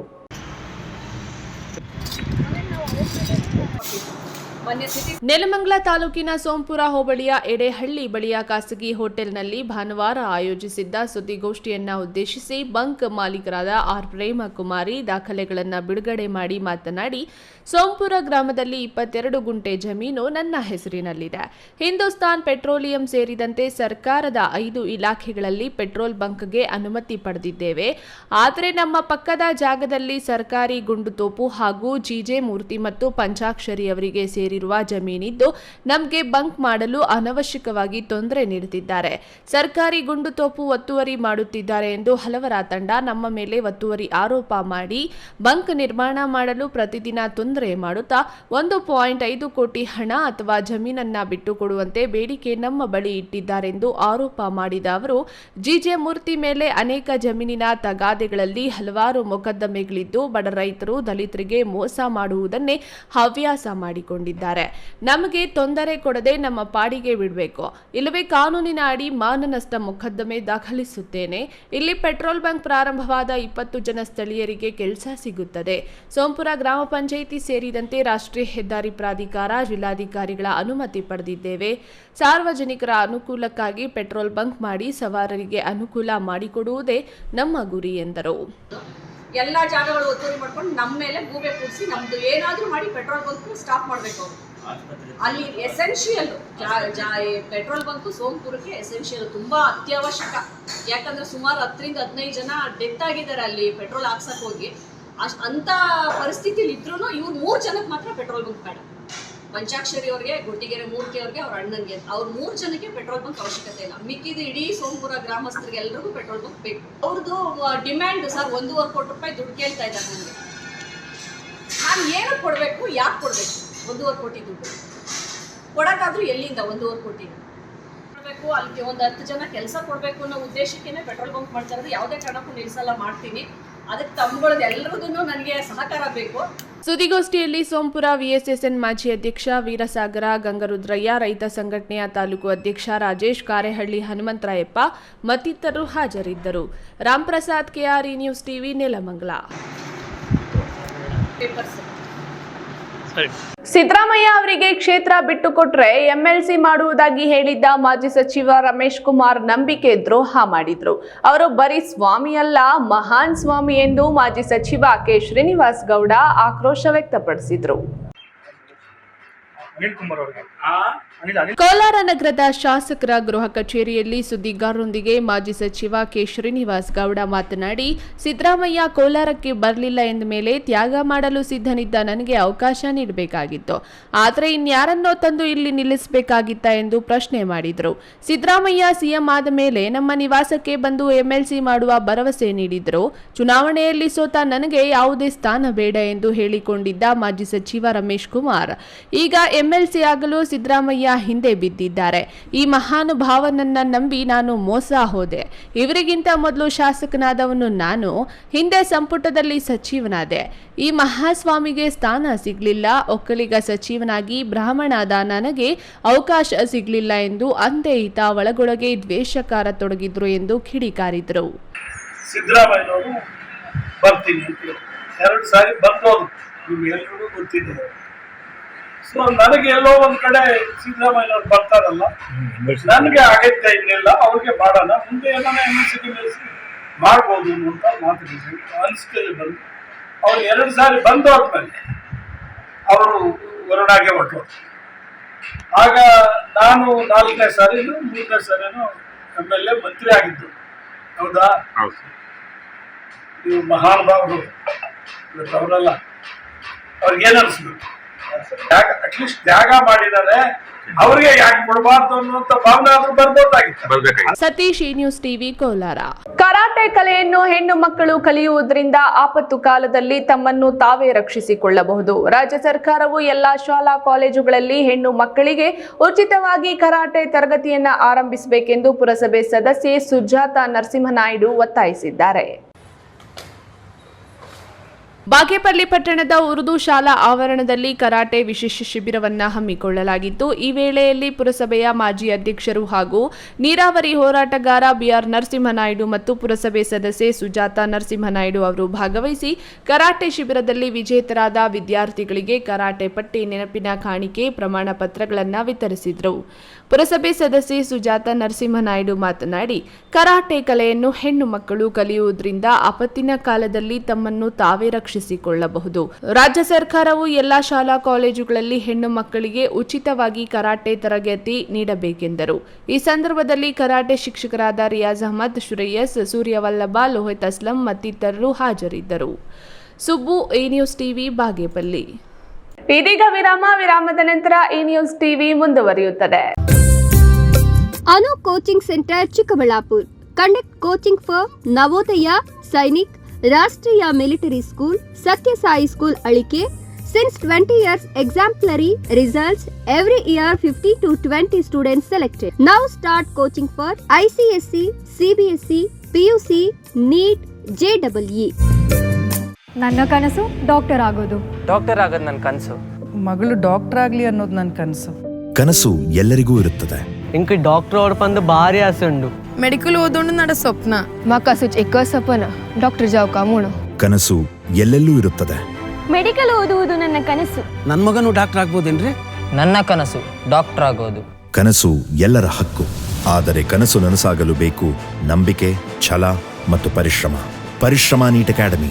ನೆಲಮಂಗಲ ತಾಲೂಕಿನ ಸೋಂಪುರ ಹೋಬಳಿಯ ಎಡೆಹಳ್ಳಿ ಬಳಿಯ ಖಾಸಗಿ ಹೋಟೆಲ್ನಲ್ಲಿ ಭಾನುವಾರ ಆಯೋಜಿಸಿದ್ದ ಸುದ್ದಿಗೋಷ್ಠಿಯನ್ನ ಉದ್ದೇಶಿಸಿ ಬಂಕ್ ಮಾಲೀಕರಾದ ಆರ್ ಪ್ರೇಮ ಕುಮಾರಿ ದಾಖಲೆಗಳನ್ನು ಬಿಡುಗಡೆ ಮಾಡಿ ಮಾತನಾಡಿ, ಸೋಂಪುರ ಗ್ರಾಮದಲ್ಲಿ ಇಪ್ಪತ್ತೆರಡು ಗುಂಟೆ ಜಮೀನು ನನ್ನ ಹೆಸರಿನಲ್ಲಿದೆ. ಹಿಂದೂಸ್ತಾನ್ ಪೆಟ್ರೋಲಿಯಂ ಸೇರಿದಂತೆ ಸರ್ಕಾರದ ಐದು ಇಲಾಖೆಗಳಲ್ಲಿ ಪೆಟ್ರೋಲ್ ಬಂಕ್ಗೆ ಅನುಮತಿ ಪಡೆದಿದ್ದೇವೆ. ಆದರೆ ನಮ್ಮ ಪಕ್ಕದ ಜಾಗದಲ್ಲಿ ಸರ್ಕಾರಿ ಗುಂಡುತೋಪು ಹಾಗೂ ಜಿಜೆ ಮೂರ್ತಿ ಮತ್ತು ಪಂಚಾಕ್ಷರಿ ಅವರಿಗೆ ಸೇರಿರುವ ಜಮೀನಿದ್ದು ನಮಗೆ ಬಂಕ್ ಮಾಡಲು ಅನವಶ್ಯಕವಾಗಿ ತೊಂದರೆ ನೀಡುತ್ತಿದ್ದಾರೆ. ಸರ್ಕಾರಿ ಗುಂಡು ತೋಪು ಒತ್ತುವರಿ ಮಾಡುತ್ತಿದ್ದಾರೆ ಎಂದು ಹಲವರ ತಂಡ ನಮ್ಮ ಮೇಲೆ ಒತ್ತುವರಿ ಆರೋಪ ಮಾಡಿ ಬಂಕ್ ನಿರ್ಮಾಣ ಮಾಡಲು ಪ್ರತಿದಿನ ತೊಂದರೆ ಮಾಡುತ್ತಾ ಒಂದು ಪಾಯಿಂಟ್ ಐದು ಕೋಟಿ ಹಣ ಅಥವಾ ಜಮೀನನ್ನ ಬಿಟ್ಟುಕೊಡುವಂತೆ ಬೇಡಿಕೆ ನಮ್ಮ ಬಳಿ ಇಟ್ಟಿದ್ದಾರೆಂದು ಆರೋಪ ಮಾಡಿದ ಅವರು, ಜಿಜೆ ಮೂರ್ತಿ ಮೇಲೆ ಅನೇಕ ಜಮೀನಿನ ತಗಾದೆಗಳಲ್ಲಿ ಹಲವಾರು ಮೊಕದ್ದಮೆಗಳಿದ್ದು ಬಡ ರೈತರು ದಲಿತರಿಗೆ ಮೋಸ ಮಾಡುವುದನ್ನೇ ಹವ್ಯಾಸ ಮಾಡಿಕೊಂಡಿದ್ದಾರೆ. ನಮಗೆ ತೊಂದರೆ ಕೊಡದೆ ನಮ್ಮ ಪಾಡಿಗೆ ಬಿಡಬೇಕು. ಇಲ್ಲವೇ ಕಾನೂನಿನ ಅಡಿ ಮಾನನಷ್ಟ ಮೊಕದ್ದಮೆ ದಾಖಲಿಸುತ್ತೇನೆ. ಇಲ್ಲಿ ಪೆಟ್ರೋಲ್ ಬಂಕ್ ಪ್ರಾರಂಭವಾದ ಇಪ್ಪತ್ತು ಜನ ಸ್ಥಳೀಯರಿಗೆ ಕೆಲಸ ಸಿಗುತ್ತದೆ. ಸೋಂಪುರ ಗ್ರಾಮ ಪಂಚಾಯಿತಿ ಸೇರಿದಂತೆ ರಾಷ್ಟ್ರೀಯ ಹೆದ್ದಾರಿ ಪ್ರಾಧಿಕಾರ, ಜಿಲ್ಲಾಧಿಕಾರಿಗಳ ಅನುಮತಿ ಪಡೆದಿದ್ದೇವೆ. ಸಾರ್ವಜನಿಕರ ಅನುಕೂಲಕ್ಕಾಗಿ ಪೆಟ್ರೋಲ್ ಬಂಕ್ ಮಾಡಿ ಸವಾರರಿಗೆ ಅನುಕೂಲ ಮಾಡಿಕೊಡುವುದೇ ನಮ್ಮ ಗುರಿ ಎಂದರು.
ಎಲ್ಲ ಜಾಗಗಳು ಒತ್ತುವರಿ ಮಾಡ್ಕೊಂಡು ನಮ್ಮ ಮೇಲೆ ಗೂಬೆ ಕೂಡಿಸಿ ನಮ್ದು ಏನಾದ್ರೂ ಮಾಡಿ ಪೆಟ್ರೋಲ್ ಬಂಕ್ ಸ್ಟಾಪ್ ಮಾಡಬೇಕು ಅವರು. ಅಲ್ಲಿ ಎಸೆನ್ಷಿಯಲ್ ಪೆಟ್ರೋಲ್ ಬಂಕ್ ಸೋಂಪುರಕ್ಕೆ ಎಸೆನ್ಷಿಯಲ್ ತುಂಬಾ ಅತ್ಯವಶ್ಯಕ. ಯಾಕಂದ್ರೆ ಸುಮಾರು ಹತ್ತರಿಂದ ಹದಿನೈದು ಜನ ಡೆತ್ ಆಗಿದ್ದಾರೆ ಅಲ್ಲಿ ಪೆಟ್ರೋಲ್ ಹಾಕ್ಸಕ್ ಹೋಗಿ. ಅಷ್ಟು ಅಂಥ ಪರಿಸ್ಥಿತಿಲಿ ಇದ್ರೂ ಇವ್ರು ಮೂರು ಜನಕ್ಕೆ ಮಾತ್ರ ಪೆಟ್ರೋಲ್ ಬಂಕ್ ಬೇಡ. ಪಂಚಾಕ್ಷರಿ ಅವ್ರಿಗೆ ಗುಟ್ಟಿಗೆರೆ ಮೂರ್ತಿ ಅವ್ರಿಗೆ ಅವ್ರ ಅಣ್ಣನಿಗೆ ಅವ್ರ ಮೂರು ಜನಕ್ಕೆ ಪೆಟ್ರೋಲ್ ಬಂಕ್ ಅವಶ್ಯಕತೆ ಇಲ್ಲ. ಮಿಕ್ಕಿದ ಇಡೀ ಸೋಮಪುರ ಗ್ರಾಮಸ್ಥರಿಗೆ ಎಲ್ರಿಗೂ ಪೆಟ್ರೋಲ್ ಬಂಕ್. ಬೇಕು ಅವ್ರದ್ದು ಡಿಮ್ಯಾಂಡ್ ಸರ್ ಒಂದೂವರೆ ಕೋಟಿ ರೂಪಾಯಿ ದುಡ್ಡು ಕೇಳ್ತಾ ಇದ್ದಾರೆ ನನಗೆ ನಾನು ಏನು ಕೊಡಬೇಕು, ಯಾಕೆ ಕೊಡಬೇಕು? ಒಂದೂವರೆ ಕೋಟಿ ದುಡ್ಡು. ಕೊಡೋಕ್ಕಾದ್ರೂ ಎಲ್ಲಿಂದ ಒಂದೂವರೆ ಕೋಟಿ? ಕೊಡಬೇಕು ಅಲ್ಲಿ ಒಂದು ಹತ್ತು ಜನ ಕೆಲಸ ಕೊಡಬೇಕು ಅನ್ನೋ ಉದ್ದೇಶಕ್ಕೇ ಪೆಟ್ರೋಲ್ ಬಂಕ್ ಮಾಡ್ತಾ ಇರೋದು. ಯಾವುದೇ ಕಾರಣಕ್ಕೂ ನಿಲ್ಸಲ್ಲ, ಮಾಡ್ತೀನಿ. ಅದಕ್ಕೆ ತಮ್ಗಳದ್ದು ಎಲ್ಲರದೂ ನನಗೆ ಸಹಕಾರ ಬೇಕು.
ಸುದ್ದಿಗೋಷ್ಠಿಯಲ್ಲಿ ಸೋಂಪುರ ವಿಎಸ್ಎಸ್ಎನ್ ಮಾಜಿ ಅಧ್ಯಕ್ಷ ವೀರಸಾಗರ ಗಂಗರುದ್ರಯ್ಯ ರೈತ ಸಂಘಟನೆಯ ತಾಲೂಕು ಅಧ್ಯಕ್ಷ ರಾಜೇಶ್ ಕಾರೆಹಳ್ಳಿ ಹನುಮಂತರಾಯಪ್ಪ ಮತ್ತಿತರರು ಹಾಜರಿದ್ದರು. Ramprasad KRE news TV
Nelamangala.
Siddaramaiah ಅವರಿಗೆ ಕ್ಷೇತ್ರ ಬಿಟ್ಟುಕೊಟ್ರೆ ಎಂಎಲ್ಸಿ ಮಾಡುವುದಾಗಿ ಹೇಳಿದ್ದ ಮಾಜಿ ಸಚಿವ ರಮೇಶ್ ಕುಮಾರ್ ನಂಬಿಕೆ ದ್ರೋಹ ಮಾಡಿದ್ರು. ಅವರು ಬರೀ ಸ್ವಾಮಿಯಲ್ಲ ಮಹಾನ್ ಸ್ವಾಮಿ ಎಂದು ಮಾಜಿ ಸಚಿವ ಕೆ. ಶ್ರೀನಿವಾಸ್ ಗೌಡ ಆಕ್ರೋಶ ವ್ಯಕ್ತಪಡಿಸಿದ್ರು. ಕೋಲಾರ ನಗರದ ಶಾಸಕರ ಗೃಹ ಕಚೇರಿಯಲ್ಲಿ ಸುದ್ದಿಗಾರರೊಂದಿಗೆ ಮಾಜಿ ಸಚಿವ ಕೆ. ಶ್ರೀನಿವಾಸ್ ಗೌಡ ಮಾತನಾಡಿ ಸಿದ್ದರಾಮಯ್ಯ ಕೋಲಾರಕ್ಕೆ ಬರಲಿಲ್ಲ ಎಂದ ಮೇಲೆ ತ್ಯಾಗ ಮಾಡಲು ಸಿದ್ಧನಿದ್ದ ನನಗೆ ಅವಕಾಶ ನೀಡಬೇಕಾಗಿತ್ತು. ಆದರೆ ಇನ್ಯಾರನ್ನೋ ತಂದು ಇಲ್ಲಿ ನಿಲ್ಲಿಸಬೇಕಾಗಿತ್ತ ಎಂದು ಪ್ರಶ್ನೆ ಮಾಡಿದರು. ಸಿದ್ದರಾಮಯ್ಯ ಸಿಎಂ ಆದ ಮೇಲೆ ನಮ್ಮ ನಿವಾಸಕ್ಕೆ ಬಂದು ಎಂಎಲ್ಸಿ ಮಾಡುವ ಭರವಸೆ ನೀಡಿದ್ರು. ಚುನಾವಣೆಯಲ್ಲಿ ಸೋತ ನನಗೆ ಯಾವುದೇ ಸ್ಥಾನ ಬೇಡ ಎಂದು ಹೇಳಿಕೊಂಡಿದ್ದ ಮಾಜಿ ಸಚಿವ ರಮೇಶ್ ಕುಮಾರ್. ಈಗ ಎಂಎಲ್ಸಿ ಆಗಲು ಸಿದ್ದರಾಮಯ್ಯ ಹಿಂದೆ ಬಿದ್ದಿದ್ದಾರೆ. ಈ ಮಹಾನುಭಾವನನ್ನ ನಂಬಿ ನಾನು ಮೋಸ ಹೋದೆ. ಇವರಿಗಿಂತ ಮೊದಲು ಶಾಸಕನಾದವನು ನಾನು. ಹಿಂದೆ ಸಂಪುಟದಲ್ಲಿ ಸಚಿವನಾದೆ. ಈ ಮಹಾಸ್ವಾಮಿಗೆ ಸ್ಥಾನ ಸಿಗಲಿಲ್ಲ. ಒಕ್ಕಲಿಗ ಸಚಿವನಾಗಿ ಬ್ರಾಹ್ಮಣಾದ ನನಗೆ ಅವಕಾಶ ಸಿಗಲಿಲ್ಲ ಎಂದು ಅಂದೇ ಈತ ಒಳಗೊಳಗೆ ದ್ವೇಷಕಾರ ತೊಡಗಿದ್ರು ಎಂದು ಕಿಡಿಕಾರಿದ್ರು.
ಸಿದ್ದರಾಮಯ್ಯನವರು ಬರ್ತೀನಿ. ಎರಡು ಸಾರಿ ಬಂದೋದು ನಿಮ್ಗೆಲ್ಲರಿಗೂ ಗೊತ್ತಿದೆ. ಸೊ ನನಗೆ ಎಲ್ಲೋ ಒಂದ್ ಕಡೆ ಸಿದ್ದರಾಮಯ್ಯನವ್ರು ಬರ್ತಾರಲ್ಲ ನನಗೆ ಆಗೈತೆ ಇನ್ನೆಲ್ಲ ಅವ್ರಿಗೆ ಮಾಡೋಣ. ಮುಂದೆ ಏನಾರ ಎನ್ನಿಸಿಕೆ ಮಾಡ್ಬೋದು ಅಂತ ಮಾತುಕತೆ ಅನಿಸಿಕೆಯಲ್ಲಿ ಬಂದು ಅವ್ರು ಎರಡು ಸಾರಿ ಬಂದು ಹೋದ್ಮೇಲೆ ಅವರು ಹೊರಡಾಗೆ ಹೊರಟು ಆಗ ನಾನು ನಾಲ್ಕನೇ ಸಾರಿನೂ ಮೂರನೇ ಸಾರಿನೂ ಎಂ ಎಲ್ ಎ ಮಂತ್ರಿ ಆಗಿದ್ದು. ಹೌದಾ? ನೀವು ಮಹಾನುಭಾವರು ಅವರಲ್ಲ ಅವ್ರಿಗೆ ಏನ್ ಅನ್ಸ್ಬೇಕು? ಅಟ್ಲೀಸ್ಟ್ ತ್ಯಾಗ ಮಾಡಿದ್ದಾರೆ ಅವ್ರಿಗೆ ಯಾಕೆ ಕೊಡಬಾರ್ದು ಅನ್ನುವಂತ ಭಾವನೆ ಆದ್ರೂ ಬರ್ಬೋದಾಗಿತ್ತು.
ಸತೀಶ್ ಈ ನ್ಯೂಸ್ ಟಿವಿ ಕೋಲಾರ.
ಕರಾಟೆ ಕಲೆಯನ್ನು ಹೆಣ್ಣು ಮಕ್ಕಳು ಕಲಿಯುವುದರಿಂದ ಆಪತ್ತು ಕಾಲದಲ್ಲಿ ತಮ್ಮನ್ನು ತಾವೇ ರಕ್ಷಿಸಿಕೊಳ್ಳಬಹುದು. ರಾಜ್ಯ ಸರ್ಕಾರವು ಎಲ್ಲಾ ಶಾಲಾ ಕಾಲೇಜುಗಳಲ್ಲಿ ಹೆಣ್ಣು ಮಕ್ಕಳಿಗೆ ಉಚಿತವಾಗಿ ಕರಾಟೆ ತರಗತಿಯನ್ನು ಆರಂಭಿಸಬೇಕೆಂದು ಪುರಸಭೆ ಸದಸ್ಯೆ ಸುಜಾತ ನರಸಿಂಹನಾಯ್ಡು ಒತ್ತಾಯಿಸಿದ್ದಾರೆ.
ಬಾಗೇಪಲ್ಲಿ ಪಟ್ಟಣದ ಉರ್ದು ಶಾಲಾ ಆವರಣದಲ್ಲಿ ಕರಾಟೆ ವಿಶೇಷ ಶಿಬಿರವನ್ನು ಹಮ್ಮಿಕೊಳ್ಳಲಾಗಿತ್ತು. ಈ ವೇಳೆಯಲ್ಲಿ ಪುರಸಭೆಯ ಮಾಜಿ ಅಧ್ಯಕ್ಷರು ಹಾಗೂ ನೀರಾವರಿ ಹೋರಾಟಗಾರ ಬಿಆರ್ ನರಸಿಂಹನಾಯ್ಡು ಮತ್ತು ಪುರಸಭೆ ಸದಸ್ಯೆ ಸುಜಾತ ನರಸಿಂಹನಾಯ್ಡು ಅವರು ಭಾಗವಹಿಸಿ ಕರಾಟೆ ಶಿಬಿರದಲ್ಲಿ ವಿಜೇತರಾದ ವಿದ್ಯಾರ್ಥಿಗಳಿಗೆ ಕರಾಟೆ ಪಟ್ಟಿ ನೆನಪಿನ ಕಾಣಿಕೆ ಪ್ರಮಾಣ ಪತ್ರಗಳನ್ನು ವಿತರಿಸಿದರು. ಪುರಸಭೆ ಸದಸ್ಯೆ ಸುಜಾತ ನರಸಿಂಹನಾಯ್ಡು ಮಾತನಾಡಿ, ಕರಾಟೆ ಕಲೆಯನ್ನು ಹೆಣ್ಣು ಮಕ್ಕಳು ಕಲಿಯುವುದರಿಂದ ಆಪತ್ತಿನ ಕಾಲದಲ್ಲಿ ತಮ್ಮನ್ನು ತಾವೇ ರಕ್ಷಿಸಿಕೊಳ್ಳಬಹುದು. ರಾಜ್ಯ ಸರ್ಕಾರವು ಎಲ್ಲಾ ಶಾಲಾ ಕಾಲೇಜುಗಳಲ್ಲಿ ಹೆಣ್ಣು ಮಕ್ಕಳಿಗೆ ಉಚಿತವಾಗಿ ಕರಾಟೆ ತರಗತಿ ನೀಡಬೇಕೆಂದರು. ಈ ಸಂದರ್ಭದಲ್ಲಿ ಕರಾಟೆ ಶಿಕ್ಷಕರಾದ ರಿಯಾಜ್ ಅಹಮದ್ ಶ್ರೇಯಸ್ ಸೂರ್ಯವಲ್ಲಭ, ಲೋಹಿತ್ ಅಸ್ಲಂ ಮತ್ತಿತರರು ಹಾಜರಿದ್ದರು. Subbu, A news TV, Bagepalli.
ಇದೀಗ ವಿರಾಮ, ವಿರಾಮದ ನಂತರ ಈ ನ್ಯೂಸ್ ಟಿವಿ ಮುಂದುವರಿಯುತ್ತದೆ.
Anu coaching centre Chikkaballapur. Conduct coaching for Navodaya Sainik Rashtriya military school Sathya Sai school Alike. Since twenty years exemplary results every year fifty to twenty students selected now start coaching for ICSE CBSE PUC NEET ಜೆಡಬ್ಲ್ಇ
ನನ್ನ ಕನಸು doctor ಆಗೋದು
doctor ಆಗೋದು ನನ್ನ ಕನಸು
ಮಗಳು doctor ಆಗ್ಲಿ ಅನ್ನೋದು ನನ್ನ ಕನಸು
ಕನಸು ಎಲ್ಲರಿಗೂ ಇರುತ್ತದೆ
ఇంక డాక్టర్ ఓడిపందు భారీ ఆశ ఉండు
ಮೆಡಿಕಲ್ ಓದೋಣ ನಡ ಸ್ವಪ್ನ
ಮಾಕ ಸುಚ್ ಎಕ್ಕ ಸಪನ ಡಾಕ್ಟರ್ ಜಾವ್ ಕಾಮುಣ
ಕನಸು ಎಲ್ಲೆಲ್ಲೂ ಇರುತ್ತದೆ
ಮೆಡಿಕಲ್ ಓದುವುದು ನನ್ನ ಕನಸು
ನನ್ನ ಮಗನು ಡಾಕ್ಟರ್ ಆಗ್ಬೋದೇನ್ರಿ ನನ್ನ ಕನಸು ಡಾಕ್ಟರ್ ಆಗೋದು
ಕನಸು ಎಲ್ಲರ ಹಕ್ಕು ಆದರೆ ಕನಸು ನನಸಾಗಲು ಬೇಕು ನಂಬಿಕೆ ಛಲ ಮತ್ತು ಪರಿಶ್ರಮ ಪರಿಶ್ರಮ ನೀಟ್ ಅಕಾಡೆಮಿ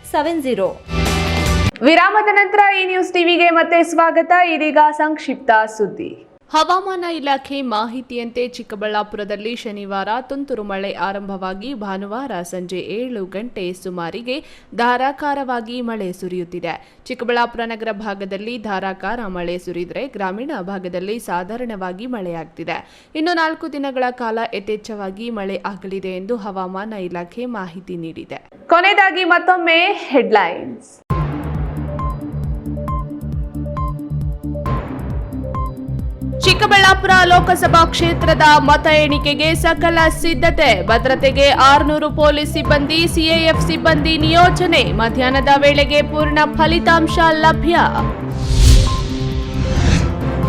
seven zero.
ವಿರಾಮದ ನಂತರ ಈ ನ್ಯೂಸ್ ಟಿವಿಗೆ ಮತ್ತೆ ಸ್ವಾಗತ. ಇದೀಗ ಸಂಕ್ಷಿಪ್ತ ಸುದ್ದಿ.
ಹವಾಮಾನ ಇಲಾಖೆ ಮಾಹಿತಿಯಂತೆ ಚಿಕ್ಕಬಳ್ಳಾಪುರದಲ್ಲಿ ಶನಿವಾರ ತುಂತುರು ಮಳೆ ಆರಂಭವಾಗಿ ಭಾನುವಾರ ಸಂಜೆ ಏಳು ಗಂಟೆ ಸುಮಾರಿಗೆ ಧಾರಾಕಾರವಾಗಿ ಮಳೆ ಸುರಿಯುತ್ತಿದೆ. ಚಿಕ್ಕಬಳ್ಳಾಪುರ ನಗರ ಭಾಗದಲ್ಲಿ ಧಾರಾಕಾರ ಮಳೆ ಸುರಿದರೆ ಗ್ರಾಮೀಣ ಭಾಗದಲ್ಲಿ ಸಾಧಾರಣವಾಗಿ ಮಳೆಯಾಗ್ತಿದೆ. ಇನ್ನು ನಾಲ್ಕು ದಿನಗಳ ಕಾಲ ಯಥೇಚ್ಛವಾಗಿ ಮಳೆ ಆಗಲಿದೆ ಎಂದು ಹವಾಮಾನ ಇಲಾಖೆ ಮಾಹಿತಿ ನೀಡಿದೆ.
ಕೊನೆಯದಾಗಿ ಮತ್ತೊಮ್ಮೆ ಹೆಡ್ಲೈನ್ಸ್
ಚಿಕ್ಕಬಳ್ಳಾಪುರ ಲೋಕಸಭಾ ಕ್ಷೇತ್ರದ ಮತ ಎಣಿಕೆಗೆ ಸಕಲ ಸಿದ್ಧತೆ. ಭದ್ರತೆಗೆ ಆರುನೂರು ಪೊಲೀಸ್ ಸಿಬ್ಬಂದಿ, ಸಿಎಎಫ್ ಸಿಬ್ಬಂದಿ ನಿಯೋಜನೆ. ಮಧ್ಯಾಹ್ನದ ವೇಳೆಗೆ ಪೂರ್ಣ ಫಲಿತಾಂಶ ಲಭ್ಯ.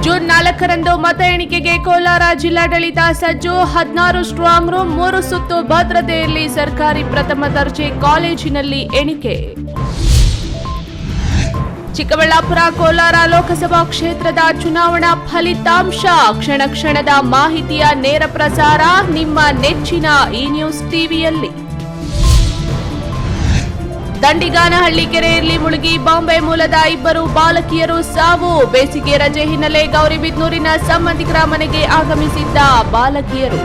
ಜೂನ್ ನಾಲ್ಕರಂದು ಮತ ಎಣಿಕೆಗೆ ಕೋಲಾರ ಜಿಲ್ಲಾಡಳಿತ ಸಜ್ಜು. ಹದಿನಾರು ಸ್ಟ್ರಾಂಗ್ ರೂಮ್, ಮೂರು ಸುತ್ತು ಭದ್ರತೆಯಲ್ಲಿ ಸರ್ಕಾರಿ ಪ್ರಥಮ ದರ್ಜೆ ಕಾಲೇಜಿನಲ್ಲಿ ಎಣಿಕೆ. ಚಿಕ್ಕಬಳ್ಳಾಪುರ, ಕೋಲಾರ ಲೋಕಸಭಾ ಕ್ಷೇತ್ರದ ಚುನಾವಣಾ ಫಲಿತಾಂಶ. ಕ್ಷಣ ಕ್ಷಣದ ಮಾಹಿತಿಯ ನೇರ ಪ್ರಸಾರ ನಿಮ್ಮ ನೆಚ್ಚಿನ ಈ ನ್ಯೂಸ್ ಟಿವಿಯಲ್ಲಿ. ದಂಡಿಗಾನಹಳ್ಳಿ ಕೆರೆಯಲ್ಲಿ ಮುಳುಗಿ ಬಾಂಬೆ ಮೂಲದ ಇಬ್ಬರು ಬಾಲಕಿಯರು ಸಾವು. ಬೇಸಿಗೆ ರಜೆ ಹಿನ್ನೆಲೆ ಗೌರಿಬಿದ್ನೂರಿನ ಸಂಬಂಧಿಕರ ಮನೆಗೆ ಆಗಮಿಸಿದ್ದ ಬಾಲಕಿಯರು.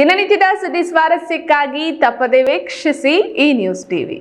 ದಿನನಿತ್ಯದ ಸುದ್ದಿ ಸ್ವಾರಸ್ಯಕ್ಕಾಗಿ ತಪ್ಪದೆ ವೀಕ್ಷಿಸಿ ಈ ನ್ಯೂಸ್ ಟಿವಿ.